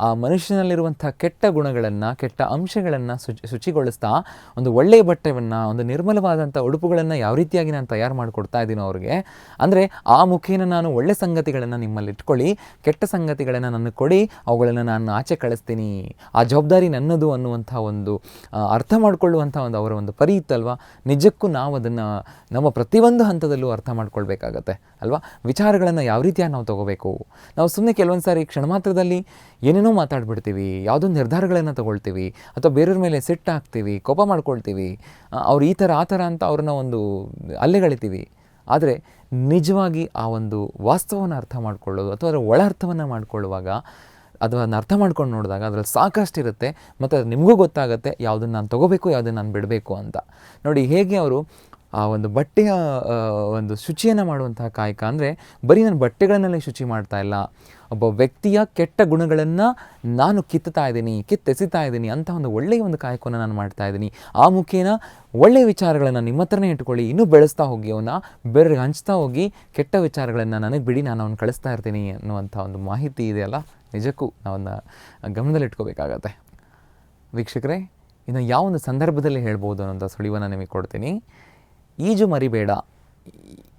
ಆ ಮನುಷ್ಯನಲ್ಲಿರುವಂಥ ಕೆಟ್ಟ ಗುಣಗಳನ್ನು, ಕೆಟ್ಟ ಅಂಶಗಳನ್ನು ಶುಚಿ, ಶುಚಿಗೊಳಿಸ್ತಾ, ಒಂದು ಒಳ್ಳೆಯ ಬಟ್ಟೆಯನ್ನು ಒಂದು ನಿರ್ಮಲವಾದಂಥ ಉಡುಪುಗಳನ್ನು ಯಾವ ರೀತಿಯಾಗಿ ನಾನು ತಯಾರು ಮಾಡಿಕೊಡ್ತಾ ಇದ್ದೀನೋ ಅವ್ರಿಗೆ, ಅಂದರೆ ಆ ಮುಖೇನ ನಾನು ಒಳ್ಳೆ ಸಂಗತಿಗಳನ್ನು ನಿಮ್ಮಲ್ಲಿ ಇಟ್ಕೊಳ್ಳಿ, ಕೆಟ್ಟ ಸಂಗತಿಗಳನ್ನು ನನಗೆ ಕೊಡಿ, ಅವುಗಳನ್ನು ನಾನು ಆಚೆ ಕಳಿಸ್ತೀನಿ, ಆ ಜವಾಬ್ದಾರಿ ನನ್ನದು ಅನ್ನುವಂಥ ಒಂದು ಅರ್ಥ ಮಾಡಿಕೊಳ್ಳುವಂಥ ಒಂದು ಅವರ ಒಂದು ಪರಿ ಇತ್ತಲ್ವ? ನಿಜಕ್ಕೂ ನಾವು ಅದನ್ನು ನಮ್ಮ ಪ್ರತಿಯೊಂದು ಹಂತದಲ್ಲೂ ಅರ್ಥ ಮಾಡ್ಕೊಳ್ಬೇಕಾಗತ್ತೆ. ಅಲ್ವಾ? ವಿಚಾರಗಳನ್ನು ಯಾವ ರೀತಿಯಾಗಿ ನಾವು ತಗೋಬೇಕು? ನಾವು ಸುಮ್ಮನೆ ಕೆಲವೊಂದು ಸಾರಿ ಕ್ಷಣ ಮಾತ್ರದಲ್ಲಿ ಏನೇನೋ ಮಾತಾಡ್ಬಿಡ್ತೀವಿ, ಯಾವುದೋ ನಿರ್ಧಾರಗಳನ್ನು ತಗೊಳ್ತೀವಿ, ಅಥವಾ ಬೇರೆಯವ್ರ ಮೇಲೆ ಸಿಟ್ಟು ಹಾಕ್ತೀವಿ, ಕೋಪ ಮಾಡ್ಕೊಳ್ತೀವಿ ಅವ್ರು ಈ ಥರ, ಆ ಥರ ಅಂತ ಅವ್ರನ್ನ ಒಂದು ಅಲ್ಲೆಗಳಿತೀವಿ ಆದರೆ ನಿಜವಾಗಿ ಆ ಒಂದು ವಾಸ್ತವವನ್ನು ಅರ್ಥ ಮಾಡ್ಕೊಳ್ಳೋದು ಅಥವಾ ಅದರ ಒಳ ಅರ್ಥವನ್ನು ಮಾಡ್ಕೊಳ್ಳುವಾಗ ಅಥವಾ ಅದನ್ನ ಅರ್ಥ ಮಾಡ್ಕೊಂಡು ನೋಡಿದಾಗ ಅದರಲ್ಲಿ ಸಾಕಷ್ಟು ಇರುತ್ತೆ, ಮತ್ತು ಅದು ನಿಮಗೂ ಗೊತ್ತಾಗುತ್ತೆ, ಯಾವುದನ್ನು ನಾನು ತೊಗೋಬೇಕು, ಯಾವುದನ್ನು ನಾನು ಬಿಡಬೇಕು ಅಂತ. ನೋಡಿ, ಹೇಗೆ ಅವರು ಆ ಒಂದು ಬಟ್ಟೆಯ ಒಂದು ಶುಚಿಯನ್ನು ಮಾಡುವಂತಹ ಕಾಯಕ ಅಂದರೆ ಬರೀ ನಾನು ಬಟ್ಟೆಗಳನ್ನೆಲ್ಲ ಶುಚಿ ಮಾಡ್ತಾ ಇಲ್ಲ. ಒಬ್ಬ ವ್ಯಕ್ತಿಯ ಕೆಟ್ಟ ಗುಣಗಳನ್ನು ನಾನು ಕಿತ್ತುತ್ತಾ ಇದ್ದೀನಿ, ಕಿತ್ತೆಸಿತಾ ಇದ್ದೀನಿ ಅಂತ ಒಂದು ಒಳ್ಳೆಯ ಒಂದು ಕಾಯಕವನ್ನು ನಾನು ಮಾಡ್ತಾ ಇದ್ದೀನಿ. ಆ ಮುಖೇನ ಒಳ್ಳೆಯ ವಿಚಾರಗಳನ್ನು ನಿಮ್ಮ ಹತ್ರನೇ ಇಟ್ಕೊಳ್ಳಿ ಇನ್ನೂ ಬೆಳೆಸ್ತಾ ಹೋಗಿ ಅವನ್ನ ಬೇರೆ ಹಂಚ್ತಾ ಹೋಗಿ ಕೆಟ್ಟ ವಿಚಾರಗಳನ್ನು ನನಗೆ ಬಿಡಿ, ನಾನು ಅವ್ನು ಕಳಿಸ್ತಾ ಇರ್ತೀನಿ ಅನ್ನುವಂಥ ಒಂದು ಮಾಹಿತಿ ಇದೆಯಲ್ಲ ನಿಜಕ್ಕೂ ನಾವನ್ನ ಗಮನದಲ್ಲಿಟ್ಕೋಬೇಕಾಗತ್ತೆ. ವೀಕ್ಷಕರೇ, ಇನ್ನು ಯಾವ ಒಂದು ಸಂದರ್ಭದಲ್ಲಿ ಹೇಳ್ಬೋದು ಅನ್ನೋಂಥ ಸುಳಿವನ್ನು ನಿಮಗೆ ಕೊಡ್ತೀನಿ. ಈಜು ಮರಿಬೇಡ.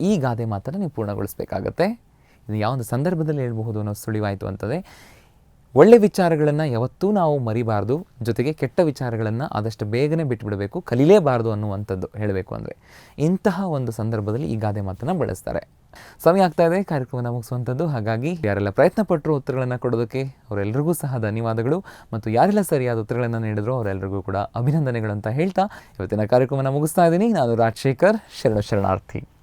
ಈ- ಗಾದೆ ಮಾತ್ರ ನೀವು ಪೂರ್ಣಗೊಳಿಸಬೇಕಾಗತ್ತೆ. ಇದು ಯಾವೊಂದು ಸಂದರ್ಭದಲ್ಲಿ ಹೇಳ್ಬಹುದು ಅನ್ನೋ ಸುಳಿವಾಯಿತು ಅಂತಂದರೆ ಒಳ್ಳೆ ವಿಚಾರಗಳನ್ನು ಯಾವತ್ತೂ ನಾವು ಮರಿಬಾರ್ದು, ಜೊತೆಗೆ ಕೆಟ್ಟ ವಿಚಾರಗಳನ್ನು ಆದಷ್ಟು ಬೇಗನೆ ಬಿಟ್ಟುಬಿಡಬೇಕು ಕಲೀಲೇಬಾರ್ದು ಅನ್ನುವಂಥದ್ದು ಹೇಳಬೇಕು ಅಂದರೆ ಇಂತಹ ಒಂದು ಸಂದರ್ಭದಲ್ಲಿ ಈ ಗಾದೆ ಮಾತನ್ನು ಬಳಸ್ತಾರೆ. ಸಮಯ ಆಗ್ತಾ ಇದೆ ಕಾರ್ಯಕ್ರಮನ ಮುಗಿಸುವಂಥದ್ದು. ಹಾಗಾಗಿ ಯಾರೆಲ್ಲ ಪ್ರಯತ್ನ ಪಟ್ಟರು ಉತ್ತರಗಳನ್ನು ಕೊಡೋದಕ್ಕೆ ಅವರೆಲ್ಲರಿಗೂ ಸಹ ಧನ್ಯವಾದಗಳು. ಮತ್ತು ಯಾರೆಲ್ಲ ಸರಿಯಾದ ಉತ್ತರಗಳನ್ನು ನೀಡಿದ್ರು ಅವರೆಲ್ಲರಿಗೂ ಕೂಡ ಅಭಿನಂದನೆಗಳು ಅಂತ ಹೇಳ್ತಾ ಇವತ್ತಿನ ಕಾರ್ಯಕ್ರಮನ ಮುಗಿಸ್ತಾ ಇದ್ದೀನಿ. ನಾನು ರಾಜಶೇಖರ್, ಶರಣ ಶರಣಾರ್ಥಿ.